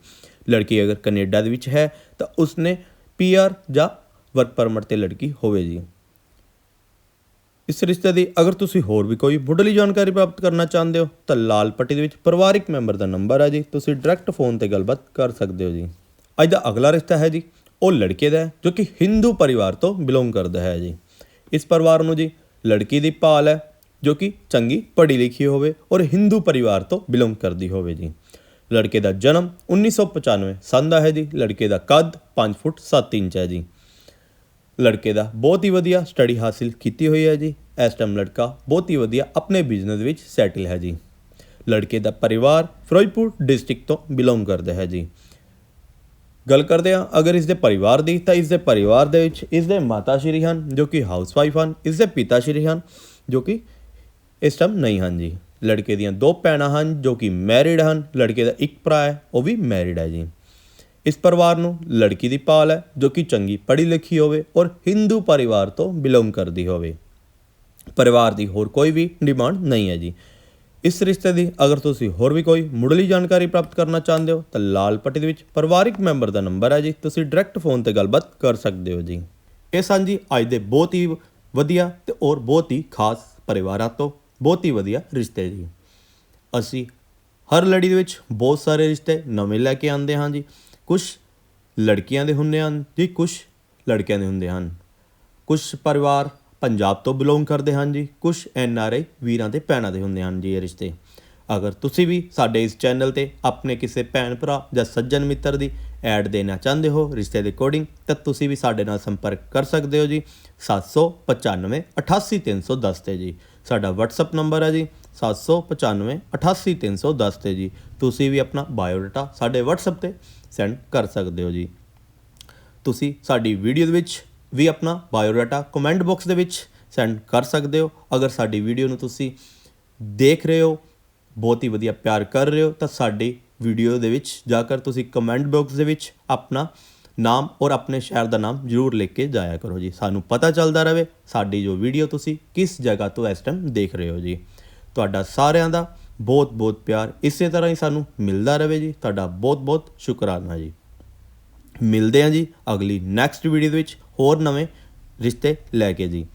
ਲੜਕੀ ਅਗਰ ਕੈਨੇਡਾ ਦੇ ਵਿੱਚ ਹੈ, ਤਾਂ ਉਸਨੇ ਪੀਆਰ ਜਾਂ ਵਰਕ ਪਰਮਿਟ ਤੇ ਲੜਕੀ ਹੋਵੇ ਜੀ। ਇਸ ਰਿਸ਼ਤੇ ਦੀ ਅਗਰ ਤੁਸੀਂ ਹੋਰ ਵੀ ਕੋਈ ਮੁੱਢਲੀ ਜਾਣਕਾਰੀ ਪ੍ਰਾਪਤ ਕਰਨਾ ਚਾਹੁੰਦੇ ਹੋ, ਤਾਂ ਲਾਲ ਪੱਟੀ ਦੇ ਵਿੱਚ ਪਰਿਵਾਰਿਕ ਮੈਂਬਰ ਦਾ ਨੰਬਰ ਹੈ ਜੀ। ਤੁਸੀਂ ਡਾਇਰੈਕਟ ਫੋਨ ਤੇ ਗੱਲਬਾਤ ਕਰ ਸਕਦੇ ਹੋ ਜੀ। ਅੱਜ ਦਾ ਅਗਲਾ ਰਿਸ਼ਤਾ ਹੈ ਜੀ, ਉਹ ਲੜਕੇ ਦਾ ਹੈ, ਜੋ ਕਿ ਹਿੰਦੂ ਪਰਿਵਾਰ ਤੋਂ ਬਿਲੋਂਗ ਕਰਦਾ ਹੈ ਜੀ। ਇਸ ਪਰਿਵਾਰ ਨੂੰ ਜੀ, ਲੜਕੀ ਦੀ ਭਾਲ ਹੈ, ਜੋ ਕਿ ਚੰਗੀ ਪੜ੍ਹੀ ਲਿਖੀ ਹੋਵੇ ਔਰ ਹਿੰਦੂ ਪਰਿਵਾਰ ਤੋਂ ਬਿਲੋਂਗ ਕਰਦੀ ਹੋਵੇ ਜੀ। ਲੜਕੇ ਦਾ ਜਨਮ 1995 ਸੰਨ ਦਾ ਹੈ ਜੀ, ਲੜਕੇ ਦਾ ਕੱਦ 5 ਫੁੱਟ 7 ਇੰਚ ਹੈ ਜੀ। ਲੜਕੇ ਦਾ ਬਹੁਤ ਹੀ ਵਧੀਆ ਸਟੱਡੀ ਹਾਸਿਲ ਕੀਤੀ ਹੋਈ ਹੈ ਜੀ, ਇਸ ਟਾਈਮ ਲੜਕਾ ਬਹੁਤ ਹੀ ਵਧੀਆ ਆਪਣੇ ਬਿਜ਼ਨਸ ਵਿੱਚ ਸੈਟਲ ਹੈ ਜੀ। ਲੜਕੇ ਦਾ ਪਰਿਵਾਰ ਫਿਰੋਜ਼ਪੁਰ ਡਿਸਟ੍ਰਿਕਟ ਤੋਂ ਬਿਲੋਂਗ ਕਰਦਾ ਹੈ ਜੀ। ਗੱਲ ਕਰਦੇ ਹਾਂ, ਅਗਰ ਇਸ ਦੇ ਪਰਿਵਾਰ ਦੀ, ਤਾਂ ਇਸ ਦੇ ਪਰਿਵਾਰ ਦੇ ਵਿੱਚ ਇਸ ਦੇ ਮਾਤਾ ਸ਼੍ਰੀ ਹਨ, ਜੋ ਕਿ ਹਾਊਸਵਾਈਫ ਹਨ ਇਸ ਦੇ ਪਿਤਾ ਸ਼੍ਰੀ ਹਨ, ਜੋ ਕਿ ਇਸ ਟਾਈਮ ਨਹੀਂ ਹਨ ਜੀ। ਲੜਕੇ ਦੀਆਂ ਦੋ ਭੈਣਾਂ ਹਨ, ਜੋ ਕਿ ਮੈਰਿਡ ਹਨ, ਲੜਕੇ ਦਾ ਇੱਕ ਭਰਾ ਹੈ, ਉਹ ਵੀ ਮੈਰਿਡ ਹੈ ਜੀ। ਇਸ ਪਰਿਵਾਰ ਨੂੰ ਲੜਕੀ ਦੀ ਪਾਲ ਹੈ, ਜੋ ਕਿ ਚੰਗੀ ਪੜ੍ਹੀ ਲਿਖੀ ਹੋਵੇ ਔਰ ਹਿੰਦੂ ਪਰਿਵਾਰ ਤੋਂ ਬਿਲੋਂਗ ਕਰਦੀ ਹੋਵੇ। ਪਰਿਵਾਰ ਦੀ ਹੋਰ ਕੋਈ ਵੀ ਡਿਮਾਂਡ ਨਹੀਂ ਹੈ ਜੀ। ਇਸ ਰਿਸ਼ਤੇ ਦੀ ਅਗਰ ਤੁਸੀਂ ਹੋਰ ਵੀ ਕੋਈ ਮੁੱਢਲੀ ਜਾਣਕਾਰੀ ਪ੍ਰਾਪਤ ਕਰਨਾ ਚਾਹੁੰਦੇ ਹੋ, ਤਾਂ ਲਾਲ ਪੱਟੀ ਦੇ ਵਿੱਚ ਪਰਿਵਾਰਿਕ ਮੈਂਬਰ ਦਾ ਨੰਬਰ ਹੈ ਜੀ। ਤੁਸੀਂ ਡਾਇਰੈਕਟ ਫੋਨ ਤੇ ਗੱਲਬਾਤ ਕਰ ਸਕਦੇ ਹੋ ਜੀ। ਇਹ ਸਨ ਜੀ ਅੱਜ ਦੇ ਬਹੁਤ ਹੀ ਵਧੀਆ ਤੇ ਔਰ ਬਹੁਤ ਹੀ ਖਾਸ ਪਰਿਵਾਰਾਂ ਤੋਂ ਬਹੁਤ ਹੀ ਵਧੀਆ ਰਿਸ਼ਤੇ ਜੀ। ਅਸੀਂ ਹਰ ਲੜੀ ਦੇ ਵਿੱਚ ਬਹੁਤ ਸਾਰੇ ਰਿਸ਼ਤੇ ਨਵੇਂ ਲੈ ਕੇ ਆਉਂਦੇ ਹਾਂ ਜੀ। ਕੁਝ ਲੜਕੀਆਂ ਦੇ ਹੁੰਦੇ ਹਨ ਜੀ ਕੁਝ ਲੜਕਿਆਂ ਦੇ ਹੁੰਦੇ ਹਨ। ਕੁਝ ਪਰਿਵਾਰ ਪੰਜਾਬ ਤੋਂ ਬਿਲੋਂਗ ਕਰਦੇ ਹਨ ਜੀ। ਕੁਝ ਐਨ ਆਰ ਆਈ ਵੀਰਾਂ ਦੇ ਭੈਣਾਂ ਦੇ ਹੁੰਦੇ ਹਨ ਜੀ ਇਹ ਰਿਸ਼ਤੇ। ਅਗਰ ਤੁਸੀਂ ਵੀ ਸਾਡੇ ਇਸ ਚੈਨਲ ਤੇ ਆਪਣੇ ਕਿਸੇ ਭੈਣ ਭਰਾ ਜਾਂ ਸੱਜਣ ਮਿੱਤਰ ਦੀ ਐਡ ਦੇਣਾ ਚਾਹੁੰਦੇ ਹੋ ਰਿਸ਼ਤੇ ਦੇ ਅਕੋਰਡਿੰਗ ਤਾਂ ਤੁਸੀਂ ਵੀ ਸਾਡੇ ਨਾਲ ਸੰਪਰਕ ਕਰ ਸਕਦੇ ਹੋ ਜੀ। 795 88310 ਤੇ ਜੀ। ਸਾਡਾ WhatsApp ਨੰਬਰ ਹੈ ਜੀ। 795 88310 ਤੇ ਜੀ। ਤੁਸੀਂ ਵੀ ਆਪਣਾ ਬਾਇਓਡਾਟਾ ਸਾਡੇ WhatsApp ਤੇ ਸੈਂਡ ਕਰ ਸਕਦੇ ਹੋ ਜੀ। ਤੁਸੀਂ ਸਾਡੀ ਵੀਡੀਓ ਦੇ ਵਿੱਚ ਵੀ ਆਪਣਾ ਬਾਇਓਡਾਟਾ ਕਮੈਂਟ ਬਾਕਸ ਦੇ ਵਿੱਚ ਸੈਂਡ ਕਰ ਸਕਦੇ ਹੋ। ਅਗਰ ਸਾਡੀ ਵੀਡੀਓ ਨੂੰ ਤੁਸੀਂ ਦੇਖ ਰਹੇ ਹੋ, ਬਹੁਤ ਹੀ ਵਧੀਆ ਪਿਆਰ ਕਰ ਰਹੇ ਹੋ, ਤਾਂ ਸਾਡੀ ਵੀਡੀਓ ਦੇ ਵਿੱਚ ਜਾ ਕੇ ਤੁਸੀਂ ਕਮੈਂਟ ਬਾਕਸ ਦੇ ਵਿੱਚ ਆਪਣਾ ਨਾਮ ਔਰ ਆਪਣੇ ਸ਼ਹਿਰ ਦਾ ਨਾਮ ਜ਼ਰੂਰ ਲਿਖ ਕੇ ਜਾਇਆ ਕਰੋ ਜੀ। ਸਾਨੂੰ ਪਤਾ ਚੱਲਦਾ ਰਹੇ ਸਾਡੀ ਜੋ ਵੀਡੀਓ ਤੁਸੀਂ ਕਿਸ ਜਗ੍ਹਾ ਤੋਂ ਇਸ ਟਾਈਮ ਦੇਖ ਰਹੇ ਹੋ ਜੀ। ਤੁਹਾਡਾ ਸਾਰਿਆਂ ਦਾ ਬਹੁਤ ਬਹੁਤ ਪਿਆਰ ਇਸੇ ਤਰ੍ਹਾਂ ਹੀ ਸਾਨੂੰ ਮਿਲਦਾ ਰਹੇ ਜੀ। ਤੁਹਾਡਾ ਬਹੁਤ ਬਹੁਤ ਸ਼ੁਕਰਾਨਾ ਜੀ। ਮਿਲਦੇ ਹਾਂ ਜੀ ਅਗਲੀ ਨੈਕਸਟ ਵੀਡੀਓ ਦੇ ਵਿੱਚ। ਹੋਰ ਨਵੇਂ ਰਿਸ਼ਤੇ ਲੈ ਕੇ ਜੀ।